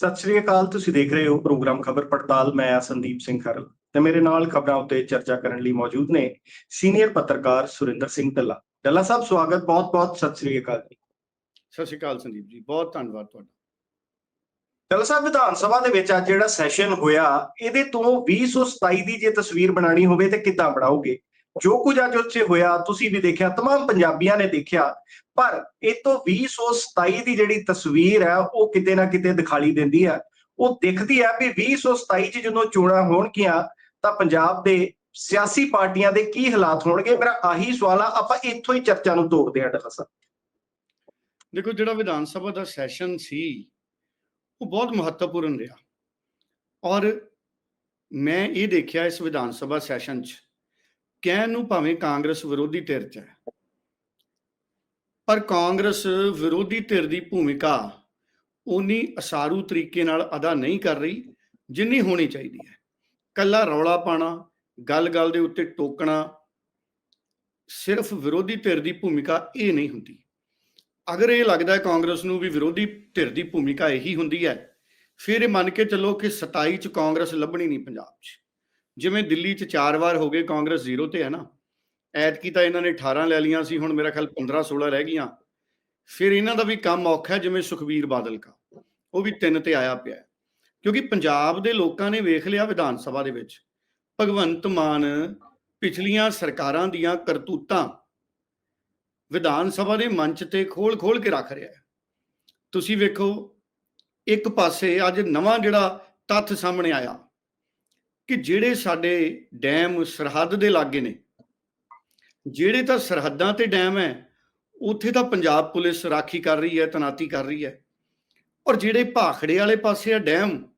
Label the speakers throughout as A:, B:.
A: ਸਤਿ ਸ਼੍ਰੀ ਅਕਾਲ ਤੁਸੀਂ ਦੇਖ ਰਹੇ ਹੋ ਪ੍ਰੋਗਰਾਮ ਖਬਰ ਪੜਤਾਲ ਮੈਂ ਆ ਸੰਦੀਪ ਸਿੰਘ ਖਰਲ ਤੇ ਮੇਰੇ ਨਾਲ ਖਬਰਾਂ ਉੱਤੇ ਚਰਚਾ ਕਰਨ ਲਈ ਮੌਜੂਦ ਨੇ ਸੀਨੀਅਰ ਪੱਤਰਕਾਰ ਸੁਰਿੰਦਰ ਸਿੰਘ ਢੱਲਾ। ਢੱਲਾ ਸਾਹਿਬ ਸਵਾਗਤ ਬਹੁਤ-ਬਹੁਤ ਸਤਿ ਸ਼੍ਰੀ ਅਕਾਲ ਜੀ।
B: ਸਤਿ ਸ਼੍ਰੀ ਅਕਾਲ ਸੰਦੀਪ ਜੀ ਬਹੁਤ ਧੰਨਵਾਦ ਤੁਹਾਡਾ।
A: ਢੱਲਾ ਸਾਹਿਬ ਵਿਧਾਨ ਸਭਾ ਦੇ ਵਿੱਚ ਅੱਜ ਜਿਹੜਾ ਸੈਸ਼ਨ ਹੋਇਆ ਇਹਦੇ ਤੋਂ 2027 ਦੀ ਜੇ ਤਸਵੀਰ ਬਣਾਣੀ ਹੋਵੇ ਤੇ ਕਿੱਦਾਂ ਬਣਾਓਗੇ? ਜੋ ਕੁਝ ਅੱਜ ਉੱਥੇ ਹੋਇਆ ਤੁਸੀਂ ਵੀ ਦੇਖਿਆ तमाम ਪੰਜਾਬੀਆਂ ਨੇ ਦੇਖਿਆ ਪਰ ਇਹ ਤੋਂ 2027 ਦੀ ਜਿਹੜੀ ਤਸਵੀਰ ਹੈ ਉਹ ਕਿਤੇ ਨਾ ਕਿਤੇ ਦਿਖਾਲੀ ਦਿੰਦੀ ਹੈ ਉਹ ਦਿਖਦੀ ਹੈ ਵੀ 2027 ਚ ਜਦੋਂ ਚੋਣਾਂ ਹੋਣਗੀਆਂ ਤਾਂ ਪੰਜਾਬ ਦੇ ਸਿਆਸੀ ਪਾਰਟੀਆਂ ਦੇ ਕੀ ਹਾਲਾਤ ਹੋਣਗੇ ਮੇਰਾ ਆਹੀ ਸਵਾਲ ਆ ਆਪਾਂ ਇੱਥੋਂ ਹੀ ਚਰਚਾ ਨੂੰ ਤੋੜਦੇ ਹਾਂ ਢੱਲਾ ਸਾਹਿਬ
B: ਦੇਖੋ ਜਿਹੜਾ ਵਿਧਾਨ ਸਭਾ ਦਾ ਸੈਸ਼ਨ ਸੀ ਉਹ ਬਹੁਤ ਮਹੱਤਵਪੂਰਨ ਰਿਹਾ ਔਰ ਮੈਂ ਇਹ ਦੇਖਿਆ ਇਸ ਵਿਧਾਨ ਸਭਾ ਸੈਸ਼ਨ 'ਚ ਕਹਿਣ ਨੂੰ ਭਾਵੇਂ ਕਾਂਗਰਸ ਵਿਰੋਧੀ ਧਿਰ 'ਚ ਹੈ। ਪਰ ਕਾਂਗਰਸ ਵਿਰੋਧੀ ਧਿਰ ਦੀ ਭੂਮਿਕਾ ਉਨੀ ਅਸਾਰੂ ਤਰੀਕੇ ਨਾਲ ਅਦਾ ਨਹੀਂ ਕਰ ਰਹੀ ਜਿੰਨੀ ਹੋਣੀ ਚਾਹੀਦੀ ਹੈ। ਕੱਲਾ ਰੌਲਾ ਪਾਣਾ, ਗੱਲ-ਗੱਲ ਦੇ ਉੱਤੇ ਟੋਕਣਾ ਸਿਰਫ ਵਿਰੋਧੀ ਧਿਰ ਦੀ ਭੂਮਿਕਾ ਇਹ ਨਹੀਂ ਹੁੰਦੀ। ਅਗਰ ਇਹ ਲੱਗਦਾ ਹੈ ਕਾਂਗਰਸ ਨੂੰ ਵੀ ਵਿਰੋਧੀ ਧਿਰ ਦੀ ਭੂਮਿਕਾ ਇਹੀ ਹੁੰਦੀ ਹੈ, ਫਿਰ ਇਹ ਮੰਨ ਕੇ ਚੱਲੋ ਕਿ 27 ਚ ਕਾਂਗਰਸ ਲੱਭਣੀ ਨਹੀਂ ਪੰਜਾਬ 'ਚ। ਜਿਵੇਂ ਦਿੱਲੀ 'ਚ ਚਾਰ ਵਾਰ ਹੋ ਗਏ ਕਾਂਗਰਸ ਜ਼ੀਰੋ ਤੇ, ਹੈ ਨਾ? ਐਤਕੀ ਤਾਂ ਇਹਨਾਂ ਨੇ 18 ਲੈ ਲੀਆਂ ਸੀ, ਹੁਣ ਮੇਰਾ ਖਿਆਲ 15 16 ਰਹਿ ਗਈਆਂ। ਫਿਰ ਇਹਨਾਂ ਦਾ ਵੀ ਕੰਮ ਔਖਾ ਜਿਵੇਂ ਸੁਖਬੀਰ ਬਾਦਲ ਕਾ ਉਹ ਵੀ ਤਿੰਨ ਤੇ ਆਇਆ ਪਿਆ ਕਿਉਂਕਿ ਪੰਜਾਬ ਦੇ ਲੋਕਾਂ ਨੇ ਵੇਖ ਲਿਆ ਵਿਧਾਨ ਸਭਾ ਦੇ ਵਿੱਚ, ਭਗਵੰਤ ਮਾਨ ਪਿਛਲੀਆਂ ਸਰਕਾਰਾਂ ਦੀਆਂ ਕਰਤੂਤਾਂ ਵਿਧਾਨ ਸਭਾ ਦੇ ਮੰਚ ਤੇ ਖੋਲ-ਖੋਲ ਕੇ ਰੱਖ ਰਿਹਾ ਹੈ। ਤੁਸੀਂ ਵੇਖੋ, ਇੱਕ ਪਾਸੇ ਅੱਜ ਨਵਾਂ ਜਿਹੜਾ ਤੱਥ ਸਾਹਮਣੇ ਆਇਆ ਕਿ ਜਿਹੜੇ ਸਾਡੇ ਡੈਮ ਸਰਹੱਦ ਦੇ ਲਾਗੇ ਨੇ, ਜਿਹੜੇ ਤਾਂ ਸਰਹੱਦਾਂ ਤੇ ਡੈਮ ਹੈ, ਉੱਥੇ ਤਾਂ ਪੰਜਾਬ ਪੁਲਿਸ ਰਾਖੀ ਕਰ ਰਹੀ ਹੈ, ਤਨਾਤੀ ਕਰ ਰਹੀ ਹੈ। ਔਰ ਜਿਹੜੇ ਭਾਖੜੇ ਵਾਲੇ ਪਾਸੇ ਆ ਡੈਮ,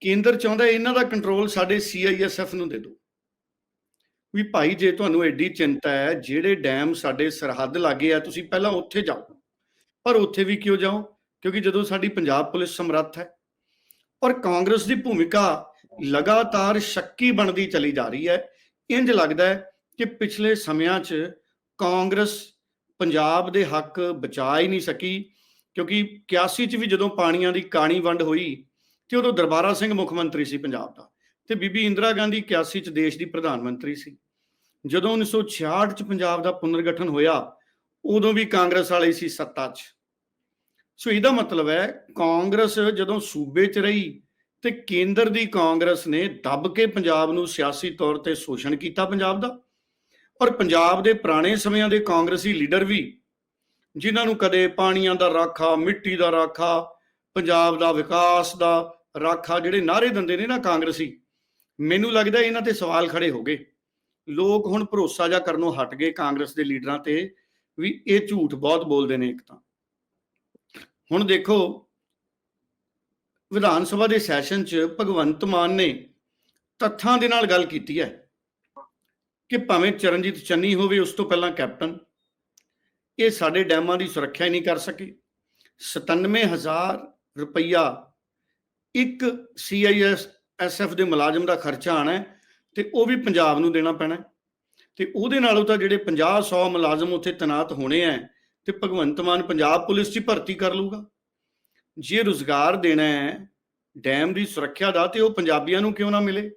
B: ਕੇਂਦਰ ਚਾਹੁੰਦਾ ਇਹਨਾਂ ਦਾ ਕੰਟਰੋਲ ਸਾਡੇ ਸੀਆਈਐਸਐਫ ਨੂੰ ਦੇ ਦਿਓ। ਵੀ ਭਾਈ, ਜੇ ਤੁਹਾਨੂੰ ਐਡੀ ਚਿੰਤਾ ਹੈ, ਜਿਹੜੇ ਡੈਮ ਸਾਡੇ ਸਰਹੱਦ ਲਾਗੇ ਆ, ਤੁਸੀਂ ਪਹਿਲਾਂ ਉੱਥੇ ਜਾਓ। ਪਰ ਉੱਥੇ ਵੀ ਕਿਉਂ ਜਾਓ? ਕਿਉਂਕਿ ਜਦੋਂ ਸਾਡੀ ਪੰਜਾਬ ਪੁਲਿਸ ਸਮਰੱਥ ਹੈ। ਔਰ ਕਾਂਗਰਸ ਦੀ ਭੂਮਿਕਾ ਲਗਾਤਾਰ ਸ਼ੱਕੀ ਬਣਦੀ ਚਲੀ ਜਾ ਰਹੀ ਹੈ। ਇੰਜ ਲੱਗਦਾ ਹੈ ਕਿ ਪਿਛਲੇ ਸਮਿਆਂ 'ਚ ਕਾਂਗਰਸ ਪੰਜਾਬ ਦੇ ਹੱਕ ਬਚਾ ਹੀ ਨਹੀਂ ਸਕੀ, ਕਿਉਂਕਿ 81 ਚ ਵੀ ਜਦੋਂ ਪਾਣੀਆਂ ਦੀ ਕਾਣੀ ਵੰਡ ਹੋਈ ਤੇ ਉਦੋਂ ਦਰਬਾਰਾ ਸਿੰਘ ਮੁੱਖ ਮੰਤਰੀ ਸੀ ਪੰਜਾਬ ਦਾ ਤੇ ਬੀਬੀ ਇੰਦਰਾ ਗਾਂਧੀ 81 ਚ ਦੇਸ਼ ਦੀ ਪ੍ਰਧਾਨ ਮੰਤਰੀ ਸੀ। ਜਦੋਂ 1966 ਚ ਪੰਜਾਬ ਦਾ ਪੁਨਰਗਠਨ ਹੋਇਆ, ਉਦੋਂ ਵੀ ਕਾਂਗਰਸ ਵਾਲੇ ਸੀ ਸੱਤਾ 'ਚ। ਸੋ ਇਹਦਾ ਮਤਲਬ ਹੈ ਕਾਂਗਰਸ ਜਦੋਂ ਸੂਬੇ 'ਚ ਰਹੀ ਤੇ ਕੇਂਦਰ ਦੀ ਕਾਂਗਰਸ ਨੇ ਦੱਬ ਕੇ ਪੰਜਾਬ ਨੂੰ ਸਿਆਸੀ ਤੌਰ ਤੇ ਸ਼ੋਸ਼ਣ ਕੀਤਾ ਪੰਜਾਬ ਦਾ। ਔਰ ਪੰਜਾਬ ਦੇ ਪੁਰਾਣੇ ਸਮਿਆਂ ਦੇ ਕਾਂਗਰਸੀ ਲੀਡਰ ਵੀ, ਜਿਨ੍ਹਾਂ ਨੂੰ ਕਦੇ ਪਾਣੀਆਂ ਦਾ ਰਾਖਾ, ਮਿੱਟੀ ਦਾ ਰਾਖਾ, ਪੰਜਾਬ ਦਾ ਵਿਕਾਸ ਦਾ ਰਾਖਾ ਜਿਹੜੇ ਨਾਰੇ ਦਿੰਦੇ ਨੇ ਨਾ ਕਾਂਗਰਸੀ, ਮੈਨੂੰ ਲੱਗਦਾ ਇਹਨਾਂ ਤੇ ਸਵਾਲ ਖੜੇ ਹੋ ਗਏ। ਲੋਕ ਹੁਣ ਭਰੋਸਾ ਜਾ ਕਰਨੋਂ ਹਟ ਗਏ ਕਾਂਗਰਸ ਦੇ ਲੀਡਰਾਂ ਤੇ ਵੀ ਇਹ ਝੂਠ ਬਹੁਤ ਬੋਲਦੇ ਨੇ ਇੱਕ ਤਾਂ। ਹੁਣ ਦੇਖੋ ਵਿਧਾਨ ਸਭਾ ਦੇ ਸੈਸ਼ਨ 'ਚ ਭਗਵੰਤ ਮਾਨ ਨੇ ਤੱਥਾਂ ਦੇ ਨਾਲ ਗੱਲ ਕੀਤੀ ਹੈ ਕਿ ਭਾਵੇਂ ਚਰਨਜੀਤ ਚੰਨੀ ਹੋਵੇ, ਉਸ ਤੋਂ ਪਹਿਲਾਂ ਕੈਪਟਨ, ਇਹ ਸਾਡੇ ਡੈਮਾਂ ਦੀ ਸੁਰੱਖਿਆ ਹੀ ਨਹੀਂ ਕਰ ਸਕੇ 97000 ਰੁਪਈਆ ਇੱਕ ਸੀਆਈਐਸ ਐਸਐਫ ਦੇ ਮੁਲਾਜ਼ਮ ਦਾ ਖਰਚਾ ਆਣਾ ਹੈ ਤੇ ਉਹ ਵੀ ਪੰਜਾਬ ਨੂੰ ਦੇਣਾ ਪੈਣਾ ਹੈ। ਤੇ ਉਹਦੇ ਨਾਲੋਂ ਤਾਂ ਜਿਹੜੇ 50 100 ਮੁਲਾਜ਼ਮ ਉੱਥੇ ਤੈਨਾਤ ਹੋਣੇ ਆ ਤੇ ਭਗਵੰਤ ਮਾਨ ਪੰਜਾਬ ਪੁਲਿਸ 'ਚ ਭਰਤੀ ਕਰ ਲੂਗਾ ਜੇ ਰੁਜ਼ਗਾਰ ਦੇਣਾ ਹੈ, ਡੈਮ ਦੀ ਸੁਰੱਖਿਆ ਦਾ ਤੇ ਉਹ ਪੰਜਾਬੀਆਂ ਨੂੰ ਕਿਉਂ ਨਾ ਮਿਲੇ?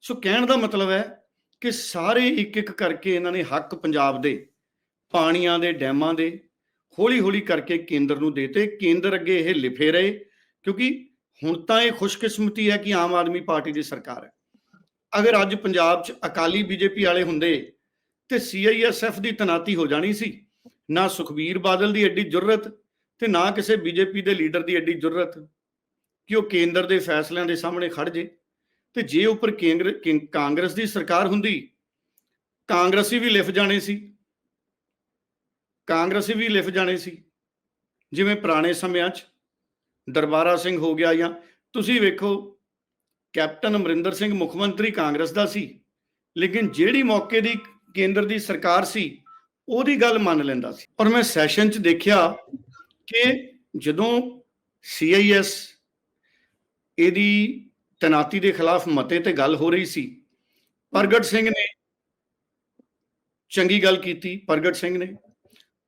B: ਸੋ ਕਹਿਣ ਦਾ ਮਤਲਬ ਹੈ ਕਿ ਸਾਰੇ ਇੱਕ ਇੱਕ ਕਰਕੇ ਇਹਨਾਂ ਨੇ ਹੱਕ ਪੰਜਾਬ ਦੇ, ਪਾਣੀਆਂ ਦੇ, ਡੈਮਾਂ ਦੇ ਹੌਲੀ ਹੌਲੀ ਕਰਕੇ ਕੇਂਦਰ ਨੂੰ ਦੇਤੇ। ਕੇਂਦਰ ਅੱਗੇ ਇਹ ਲਿਫੇ ਰਹੇ, ਕਿਉਂਕਿ ਹੁਣ ਤਾਂ ਇਹ ਖੁਸ਼ਕਿਸਮਤੀ ਹੈ ਕਿ ਆਮ ਆਦਮੀ ਪਾਰਟੀ ਦੀ ਸਰਕਾਰ ਹੈ। ਅਗਰ ਅੱਜ ਪੰਜਾਬ 'ਚ ਅਕਾਲੀ ਬੀਜੇਪੀ ਵਾਲੇ ਹੁੰਦੇ ਤੇ ਸੀਆਈਐਸਐਫ ਦੀ ਤਨਾਤੀ ਹੋ ਜਾਣੀ ਸੀ, ਨਾ ਸੁਖਬੀਰ ਬਾਦਲ ਦੀ ਐਡੀ ਜੁਰਰਤ ਤੇ ਨਾ ਕਿਸੇ ਬੀਜੇਪੀ ਦੇ ਲੀਡਰ ਦੀ ਐਡੀ ਜ਼ਰੂਰਤ ਕਿ ਉਹ ਕੇਂਦਰ ਦੇ ਫੈਸਲਿਆਂ ਦੇ ਸਾਹਮਣੇ ਖੜ ਜੇ। ਤੇ ਜੇ ਉੱਪਰ ਕੇਂਦਰ ਕਾਂਗਰਸ ਦੀ ਸਰਕਾਰ ਹੁੰਦੀ, ਕਾਂਗਰਸੀ ਵੀ ਲਿਫ ਜਾਣੇ ਸੀ। ਕਾਂਗਰਸੀ ਵੀ ਲਿਫ ਜਾਣੇ ਸੀ। ਜਿਵੇਂ ਪੁਰਾਣੇ ਸਮਿਆਂ 'ਚ ਦਰਬਾਰਾ ਸਿੰਘ ਹੋ ਗਿਆ ਜਾਂ ਤੁਸੀਂ ਵੇਖੋ, ਕੈਪਟਨ ਅਮਰਿੰਦਰ ਸਿੰਘ ਮੁੱਖ ਮੰਤਰੀ ਕਾਂਗਰਸ ਦਾ ਸੀ, ਲੇਕਿਨ ਜਿਹੜੀ ਮੌਕੇ ਦੀ ਕੇਂਦਰ ਦੀ ਸਰਕਾਰ ਸੀ, ਉਹਦੀ ਗੱਲ ਮੰਨ ਲੈਂਦਾ ਸੀ। ਪਰ ਮੈਂ ਸੈਸ਼ਨ 'ਚ ਦੇਖਿਆ ਕਿ ਜਦੋਂ ਸੀਆਈਐਸ ਇਹਦੀ ਤਨਾਤੀ ਦੇ ਖਿਲਾਫ ਮਤੇ ਤੇ ਗੱਲ ਹੋ ਰਹੀ ਸੀ, ਪ੍ਰਗਟ ਸਿੰਘ ਨੇ ਚੰਗੀ ਗੱਲ ਕੀਤੀ, ਪ੍ਰਗਟ ਸਿੰਘ ਨੇ।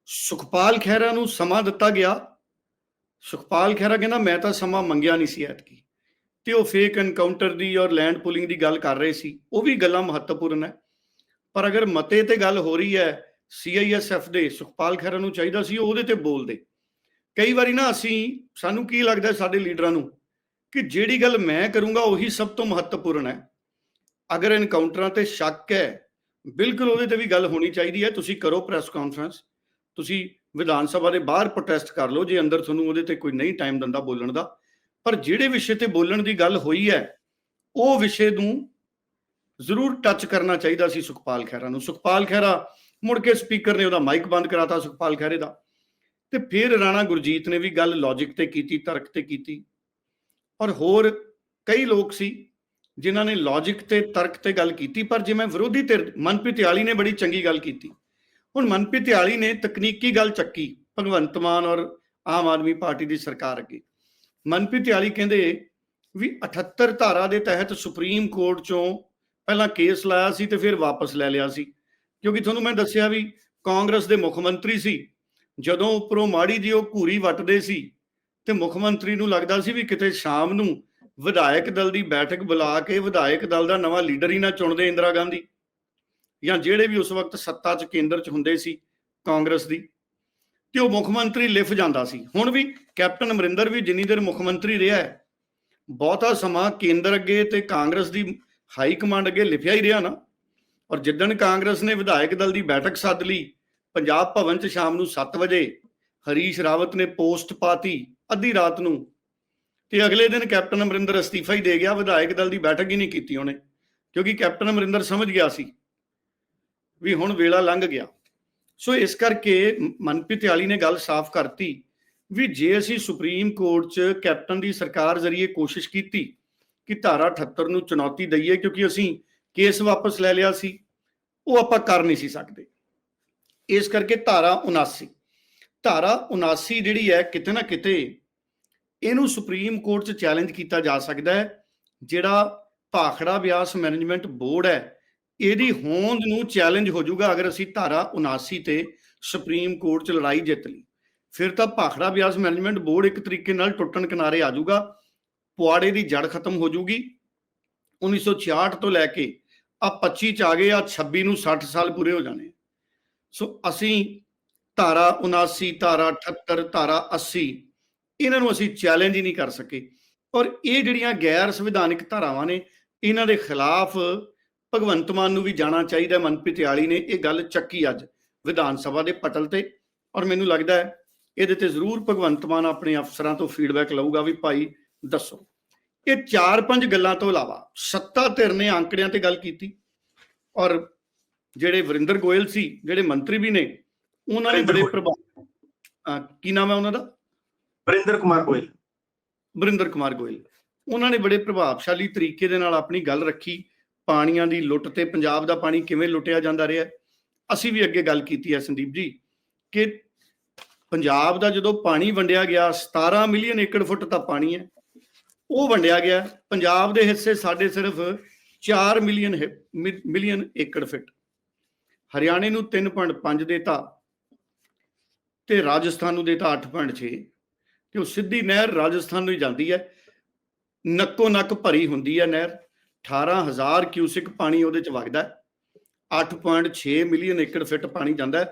B: ਸੁਖਪਾਲ ਖਹਿਰਾ ਨੂੰ ਸਮਾਂ ਦਿੱਤਾ ਗਿਆ। ਸੁਖਪਾਲ ਖਹਿਰਾ ਕਹਿੰਦਾ, ਮੈਂ ਤਾਂ ਸਮਾਂ ਮੰਗਿਆ ਨਹੀਂ ਸੀ ਐਤਕੀ। ਤੇ ਉਹ ਫੇਕ ਐਨਕਾਊਂਟਰ ਦੀ ਔਰ ਲੈਂਡ ਪੁਲਿੰਗ ਦੀ ਗੱਲ ਕਰ ਰਹੇ ਸੀ। ਉਹ ਵੀ ਗੱਲਾਂ ਮਹੱਤਵਪੂਰਨ ਹੈ। ਪਰ ਅਗਰ ਮਤੇ ਤੇ ਗੱਲ ਹੋ ਰਹੀ ਹੈ ਸੀਆਈਐਸਐਫ ਦੇ ਸੁਖਪਾਲ ਖਹਿਰਾ ਨੂੰ ਚਾਹੀਦਾ ਸੀ, ਉਹ ਉਹਦੇ ਤੇ ਬੋਲਦੇ। ਕਈ ਵਾਰੀ ਨਾ ਅਸੀਂ, ਸਾਨੂੰ ਕੀ ਲੱਗਦਾ ਸਾਡੇ ਲੀਡਰਾਂ ਨੂੰ ਕਿ ਜਿਹੜੀ ਗੱਲ ਮੈਂ ਕਰੂੰਗਾ ਉਹੀ ਸਭ ਤੋਂ ਮਹੱਤਵਪੂਰਨ ਹੈ। ਅਗਰ ਇਨਕਾਊਂਟਰਾਂ ਤੇ ਸ਼ੱਕ ਹੈ, ਬਿਲਕੁਲ ਉਹਦੇ ਤੇ ਵੀ ਗੱਲ ਹੋਣੀ ਚਾਹੀਦੀ ਹੈ। ਤੁਸੀਂ ਕਰੋ ਪ੍ਰੈਸ ਕਾਨਫਰੰਸ ਤੁਸੀਂ ਵਿਧਾਨ ਸਭਾ ਦੇ ਬਾਹਰ ਪ੍ਰੋਟੈਸਟ ਕਰ ਲਓ, ਜੇ ਅੰਦਰ ਤੁਹਾਨੂੰ ਉਹਦੇ ਤੇ ਕੋਈ ਨਹੀਂ ਟਾਈਮ ਦਿੰਦਾ ਬੋਲਣ ਦਾ। ਪਰ ਜਿਹੜੇ ਵਿਸ਼ੇ ਤੇ ਬੋਲਣ ਦੀ ਗੱਲ ਹੋਈ ਹੈ, ਉਹ ਵਿਸ਼ੇ ਨੂੰ ਜ਼ਰੂਰ ਟੱਚ ਕਰਨਾ ਚਾਹੀਦਾ ਸੀ ਸੁਖਪਾਲ ਖਹਿਰਾ ਨੂੰ। ਸੁਖਪਾਲ ਖਹਿਰਾ ਮੁੜ ਕੇ ਸਪੀਕਰ ਨੇ ਉਹਦਾ ਮਾਈਕ ਬੰਦ ਕਰਾਤਾ ਸੁਖਪਾਲ ਖਹਿਰੇ ਦਾ। ਤੇ ਫਿਰ ਰਾਣਾ ਗੁਰਜੀਤ ਨੇ ਵੀ ਗੱਲ ਲੌਜੀਕ ਤੇ ਕੀਤੀ, ਤਰਕ ਤੇ ਕੀਤੀ। ਔਰ ਹੋਰ ਕਈ ਲੋਕ ਸੀ ਜਿਨ੍ਹਾਂ ਨੇ ਲੌਜੀਕ ਤੇ ਤਰਕ ਤੇ ਗੱਲ ਕੀਤੀ, ਪਰ ਜਿਵੇਂ ਵਿਰੋਧੀ ਧਿਰ ਮਨਪ੍ਰੀਤ ਆਲੀ ਨੇ ਬੜੀ ਚੰਗੀ ਗੱਲ ਕੀਤੀ। ਹੁਣ ਮਨਪ੍ਰੀਤ ਆਲੀ ਨੇ ਤਕਨੀਕੀ ਗੱਲ ਚੱਕੀ, ਭਗਵੰਤ ਮਾਨ ਔਰ ਆਮ ਆਦਮੀ ਪਾਰਟੀ ਦੀ ਸਰਕਾਰ ਅੱਗੇ। ਮਨਪ੍ਰੀਤ ਆਲੀ ਕਹਿੰਦੇ ਵੀ 78 ਧਾਰਾ ਦੇ ਤਹਿਤ ਸੁਪਰੀਮ ਕੋਰਟ ਚੋਂ ਪਹਿਲਾਂ ਕੇਸ ਲਾਇਆ ਸੀ ਤੇ ਫਿਰ ਵਾਪਸ ਲੈ ਲਿਆ ਸੀ। ਕਿਉਂਕਿ ਤੁਹਾਨੂੰ ਮੈਂ ਦੱਸਿਆ ਵੀ ਕਾਂਗਰਸ ਦੇ ਮੁੱਖ ਮੰਤਰੀ ਸੀ ਜਦੋਂ ਉੱਪਰੋਂ ਮਾੜੀ ਜੀ ਉਹ ਘੂਰੀ ਵੱਟਦੇ ਸੀ ਤੇ ਮੁੱਖ ਮੰਤਰੀ ਨੂੰ ਲੱਗਦਾ ਸੀ ਵੀ ਕਿਤੇ ਸ਼ਾਮ ਨੂੰ ਵਿਧਾਇਕ ਦਲ ਦੀ ਬੈਠਕ ਬੁਲਾ ਕੇ ਵਿਧਾਇਕ ਦਲ ਦਾ ਨਵਾਂ ਲੀਡਰ ਹੀ ਨਾ ਚੁਣਦੇ ਇੰਦਰਾ ਗਾਂਧੀ ਜਾਂ ਜਿਹੜੇ ਵੀ ਉਸ ਵਕਤ ਸੱਤਾ 'ਚ ਕੇਂਦਰ 'ਚ ਹੁੰਦੇ ਸੀ ਕਾਂਗਰਸ ਦੀ, ਤੇ ਉਹ ਮੁੱਖ ਮੰਤਰੀ ਲਿਫ ਜਾਂਦਾ ਸੀ। ਹੁਣ ਵੀ ਕੈਪਟਨ ਅਮਰਿੰਦਰ ਵੀ ਜਿੰਨੀ ਦੇਰ ਮੁੱਖ ਮੰਤਰੀ ਰਿਹਾ ਹੈ, ਬਹੁਤਾ ਸਮਾਂ ਕੇਂਦਰ ਅੱਗੇ ਤੇ ਕਾਂਗਰਸ ਦੀ ਹਾਈ ਕਮਾਂਡ ਅੱਗੇ ਲਿਖਿਆ ਹੀ ਰਿਹਾ ਨਾ। ਔਰ ਜਿੱਦਣ ਕਾਂਗਰਸ ਨੇ ਵਿਧਾਇਕ ਦਲ ਦੀ ਬੈਠਕ ਸੱਦ ਲਈ ਪੰਜਾਬ ਭਵਨ 'ਚ ਸ਼ਾਮ ਨੂੰ 7 ਵਜੇ ਹਰੀਸ਼ ਰਾਵਤ ਨੇ ਪੋਸਟ ਪਾਤੀ ਅੱਧੀ ਰਾਤ ਨੂੰ ਤੇ ਅਗਲੇ ਦਿਨ ਕੈਪਟਨ ਅਮਰਿੰਦਰ ਅਸਤੀਫਾ ਹੀ ਦੇ ਗਿਆ, ਵਿਧਾਇਕ ਦਲ ਦੀ ਬੈਠਕ ਹੀ ਨਹੀਂ ਕੀਤੀ ਉਹਨੇ, ਕਿਉਂਕਿ ਕੈਪਟਨ ਅਮਰਿੰਦਰ ਸਮਝ ਗਿਆ ਸੀ ਵੀ ਹੁਣ ਵੇਲਾ ਲੰਘ ਗਿਆ। ਸੋ ਇਸ ਕਰਕੇ ਮਨਪ੍ਰੀਤ ਆਲੀ ਨੇ ਗੱਲ ਸਾਫ਼ ਕਰਤੀ ਵੀ ਜੇ ਅਸੀਂ ਸੁਪਰੀਮ ਕੋਰਟ 'ਚ ਕੈਪਟਨ ਦੀ ਸਰਕਾਰ ਜ਼ਰੀਏ ਕੋਸ਼ਿਸ਼ ਕੀਤੀ ਕਿ ਧਾਰਾ 78 ਨੂੰ ਚੁਣੌਤੀ ਦਈਏ, ਕਿਉਂਕਿ ਅਸੀਂ ਕੇਸ ਵਾਪਸ ਲੈ ਲਿਆ ਸੀ, ਉਹ ਆਪਾਂ ਕਰ ਨਹੀਂ ਸੀ ਸਕਦੇ। ਇਸ ਕਰਕੇ ਧਾਰਾ 79 ਧਾਰਾ 79 ਜਿਹੜੀ ਹੈ ਕਿਤੇ ਨਾ ਕਿਤੇ ਇਹਨੂੰ ਸੁਪਰੀਮ ਕੋਰਟ 'ਚ ਚੈਲੰਜ ਕੀਤਾ ਜਾ ਸਕਦਾ ਹੈ, ਜਿਹੜਾ ਭਾਖੜਾ ਬਿਆਸ ਮੈਨੇਜਮੈਂਟ ਬੋਰਡ ਹੈ, ਇਹਦੀ ਹੋਂਦ ਨੂੰ ਚੈਲੰਜ ਹੋ ਜਾਊਗਾ ਅਗਰ ਅਸੀਂ ਧਾਰਾ 79 ਤੇ ਸੁਪਰੀਮ ਕੋਰਟ 'ਚ ਲੜਾਈ ਜਿੱਤ ਲਈ। ਫਿਰ ਤਾਂ ਭਾਖੜਾ ਬਿਆਸ ਮੈਨੇਜਮੈਂਟ ਬੋਰਡ ਇੱਕ ਤਰੀਕੇ ਨਾਲ ਟੁੱਟਣ ਕਿਨਾਰੇ ਆ ਜਾਊਗਾ, ਪੁਆੜੇ ਦੀ ਜੜ ਖਤਮ ਹੋ ਜਾਊਗੀ। 1966 ਤੋਂ ਲੈ ਕੇ ਆ 25 ਚ ਆ ਗਏ, ਆ 26 ਨੂੰ 60 ਸਾਲ ਪੂਰੇ ਹੋ ਜਾਣੇ। ਸੋ ਅਸੀਂ ਧਾਰਾ 79 ਧਾਰਾ 78 ਧਾਰਾ 80 ਇਹਨਾਂ ਨੂੰ ਅਸੀਂ ਚੈਲੰਜ ਹੀ ਨਹੀਂ ਕਰ ਸਕੇ। ਔਰ ਇਹ ਜਿਹੜੀਆਂ ਗੈਰ ਸੰਵਿਧਾਨਿਕ ਧਾਰਾਵਾਂ ਨੇ, ਇਹਨਾਂ ਦੇ ਖਿਲਾਫ ਭਗਵੰਤ ਮਾਨ ਨੂੰ ਵੀ ਜਾਣਾ ਚਾਹੀਦਾ ਮਨਪ੍ਰੀਤ ਆਲੀ ਨੇ ਇਹ ਗੱਲ ਚੱਕੀ ਅੱਜ ਵਿਧਾਨ ਸਭਾ ਦੇ ਪਟਲ ਤੇ। ਔਰ ਮੈਨੂੰ ਲੱਗਦਾ ਹੈ ਇਹਦੇ ਤੇ ਜ਼ਰੂਰ ਭਗਵੰਤ ਮਾਨ ਆਪਣੇ ਅਫਸਰਾਂ ਤੋਂ ਫੀਡਬੈਕ ਲਊਗਾ ਵੀ ਭਾਈ ਦੱਸੋ। ਇਹ ਚਾਰ ਪੰਜ ਗੱਲਾਂ ਤੋਂ ਇਲਾਵਾ ਸੱਤਾ ਧਿਰ ਨੇ ਅੰਕੜਿਆਂ ਤੇ ਗੱਲ ਕੀਤੀ। ਔਰ ਜਿਹੜੇ ਵਰਿੰਦਰ ਗੋਇਲ ਸੀ ਜਿਹੜੇ ਮੰਤਰੀ ਵੀ ਨੇ ਉਹਨਾਂ ਨੇ ਬੜੇ। ਪ੍ਰਭਾਵ ਕੀ ਨਾਮ ਹੈ ਉਹਨਾਂ ਦਾ
A: ਵਰਿੰਦਰ ਕੁਮਾਰ ਗੋਇਲ
B: ਵਰਿੰਦਰ ਕੁਮਾਰ ਗੋਇਲ ਉਹਨਾਂ ਨੇ ਬੜੇ ਪ੍ਰਭਾਵਸ਼ਾਲੀ ਤਰੀਕੇ ਦੇ ਨਾਲ ਆਪਣੀ ਗੱਲ ਰੱਖੀ ਪਾਣੀਆਂ ਦੀ ਲੁੱਟ ਤੇ ਪੰਜਾਬ ਦਾ ਪਾਣੀ ਕਿਵੇਂ ਲੁੱਟਿਆ ਜਾਂਦਾ ਰਿਹਾ। ਅਸੀਂ ਵੀ ਅੱਗੇ ਗੱਲ ਕੀਤੀ ਹੈ ਸੰਦੀਪ ਜੀ ਕਿ ਪੰਜਾਬ ਦਾ ਜਦੋਂ ਪਾਣੀ ਵੰਡਿਆ ਗਿਆ 17 ਮਿਲੀਅਨ ਏਕੜ ਫੁੱਟ ਤਾਂ ਪਾਣੀ ਹੈ ਉਹ ਵੰਡਿਆ ਗਿਆ ਪੰਜਾਬ ਦੇ ਹਿੱਸੇ ਸਾਡੇ ਸਿਰਫ 4 ਮਿਲੀਅਨ ਮਿਲੀਅਨ ਏਕੜ ਫਿਟ ਹਰਿਆਣੇ ਨੂੰ 3.5 ਦੇਤਾ ਤੇ ਰਾਜਸਥਾਨ ਨੂੰ ਦੇਤਾ 8.6 ਤੇ ਉਹ ਸਿੱਧੀ ਨਹਿਰ ਰਾਜਸਥਾਨ ਨੂੰ ਹੀ ਜਾਂਦੀ ਹੈ। ਨੱਕੋ ਨੱਕ ਭਰੀ ਹੁੰਦੀ ਹੈ ਨਹਿਰ 18000 ਕਿਊਸਿਕ ਪਾਣੀ ਉਹਦੇ ਚ ਵਗਦਾ ਹੈ। 8.6 ਮਿਲੀਅਨ ਏਕੜ ਫਿੱਟ ਪਾਣੀ ਜਾਂਦਾ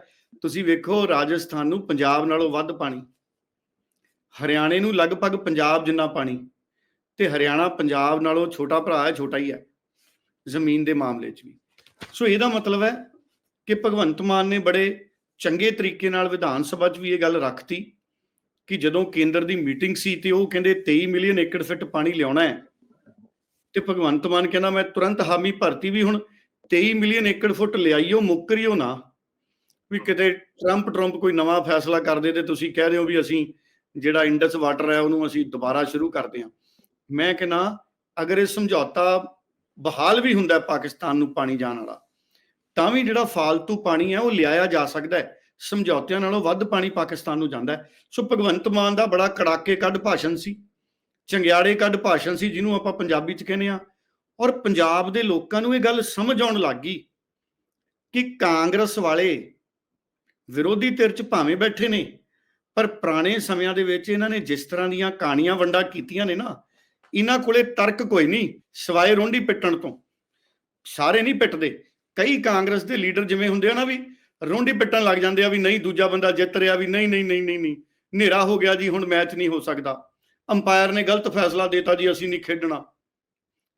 B: ਤੁਸੀਂ ਵੇਖੋ ਰਾਜਸਥਾਨ ਨੂੰ ਪੰਜਾਬ ਨਾਲੋਂ ਵੱਧ ਪਾਣੀ। ਹਰਿਆਣੇ ਨੂੰ ਲਗਭਗ ਪੰਜਾਬ ਜਿੰਨਾ ਪਾਣੀ ਤੇ ਹਰਿਆਣਾ ਪੰਜਾਬ ਨਾਲੋਂ ਛੋਟਾ ਭਰਾ ਹੈ, ਛੋਟਾ ਹੀ ਹੈ ਜ਼ਮੀਨ ਦੇ ਮਾਮਲੇ 'ਚ ਵੀ। ਸੋ ਇਹਦਾ ਮਤਲਬ ਹੈ ਕਿ ਭਗਵੰਤ ਮਾਨ ਨੇ ਬੜੇ ਚੰਗੇ ਤਰੀਕੇ ਨਾਲ ਵਿਧਾਨ ਸਭਾ 'ਚ ਵੀ ਇਹ ਗੱਲ ਰੱਖਤੀ ਕਿ ਜਦੋਂ ਕੇਂਦਰ ਦੀ ਮੀਟਿੰਗ ਸੀ ਤੇ ਉਹ ਕਹਿੰਦੇ 23 ਮਿਲੀਅਨ ਏਕੜ ਫਿਟ ਪਾਣੀ ਲਿਆਉਣਾ ਹੈ। ਤੇ ਭਗਵੰਤ ਮਾਨ ਕਹਿੰਦਾ, ਮੈਂ ਤੁਰੰਤ ਹਾਮੀ ਭਰਤੀ ਵੀ ਹੁਣ 23 ਮਿਲੀਅਨ ਏਕੜ ਫੁੱਟ ਲਿਆਈਓ, ਮੁੱਕਰੀਓ ਨਾ। ਵੀ ਕਿਤੇ ਟਰੰਪ ਟਰੰਪ ਕੋਈ ਨਵਾਂ ਫੈਸਲਾ ਕਰਦੇ ਤੇ ਤੁਸੀਂ ਕਹਿ ਰਹੇ ਹੋ ਵੀ ਅਸੀਂ ਜਿਹੜਾ ਇੰਡਸ ਵਾਟਰ ਹੈ ਉਹਨੂੰ ਅਸੀਂ ਦੁਬਾਰਾ ਸ਼ੁਰੂ ਕਰਦੇ ਹਾਂ। ਮੈਂ ਕਹਿੰਦਾ, ਅਗਰ ਇਹ ਸਮਝੌਤਾ ਬਹਾਲ ਵੀ ਹੁੰਦਾ ਪਾਕਿਸਤਾਨ ਨੂੰ ਪਾਣੀ ਜਾਣ ਵਾਲਾ ਤਾਂ ਵੀ ਜਿਹੜਾ ਫਾਲਤੂ ਪਾਣੀ ਹੈ ਉਹ ਲਿਆਇਆ ਜਾ ਸਕਦਾ ਹੈ। ਸਮਝੌਤਿਆਂ ਨਾਲੋਂ ਵੱਧ ਪਾਣੀ ਪਾਕਿਸਤਾਨ ਨੂੰ ਜਾਂਦਾ ਹੈ। ਸੋ ਭਗਵੰਤ ਮਾਨ ਦਾ ਬੜਾ ਕੜਾਕੇ ਕੱਢ ਭਾਸ਼ਣ ਸੀ। ਚੰਗਿਆੜੇ ਕੱਢ ਭਾਸ਼ਣ ਸੀ, ਜਿਹਨੂੰ ਆਪਾਂ ਪੰਜਾਬੀ ਚ ਕਹਿੰਦੇ ਆ ਔਰ ਪੰਜਾਬ ਦੇ ਲੋਕਾਂ ਨੂੰ ਇਹ ਗੱਲ ਸਮਝ ਆਉਣ ਲੱਗ ਗਈ ਕਿ ਕਾਂਗਰਸ ਵਾਲੇ ਵਿਰੋਧੀ ਧਿਰ ਚ ਭਾਵੇਂ ਬੈਠੇ ਨੇ, ਪਰ ਪੁਰਾਣੇ ਸਮਿਆਂ ਦੇ ਵਿੱਚ ਇਹਨਾਂ ਨੇ ਜਿਸ ਤਰ੍ਹਾਂ ਦੀਆਂ ਕਹਾਣੀਆਂ ਵੰਡਾ ਕੀਤੀਆਂ ਨੇ ਨਾ, ਇਹਨਾਂ ਕੋਲੇ ਤਰਕ ਕੋਈ ਨਹੀਂ, ਸਿਵਾਏ ਰੋਂਡੀ ਪਿੱਟਣ ਤੋਂ। ਸਾਰੇ ਨਹੀਂ ਪਿੱਟਦੇ। ਕਈ ਕਾਂਗਰਸ ਦੇ ਲੀਡਰ ਜਿਵੇਂ ਹੁੰਦੇ ਆ ਨਾ ਵੀ ਰੋਂਡੀ ਪਿੱਟਣ ਲੱਗ ਜਾਂਦੇ ਆ ਵੀ ਨਹੀਂ, ਦੂਜਾ ਬੰਦਾ ਜਿੱਤ ਰਿਹਾ ਵੀ ਨਹੀਂ ਨਹੀਂ ਨਹੀਂ ਨਹੀਂ ਨਹੀਂ। ਹਨੇਰਾ ਹੋ ਗਿਆ ਜੀ, ਹੁਣ ਮੈਚ ਨਹੀਂ ਹੋ ਸਕਦਾ। ਅੰਪਾਇਰ ਨੇ ਗਲਤ ਫੈਸਲਾ ਦਿੱਤਾ ਜੀ, ਅਸੀਂ ਨਹੀਂ ਖੇਡਣਾ।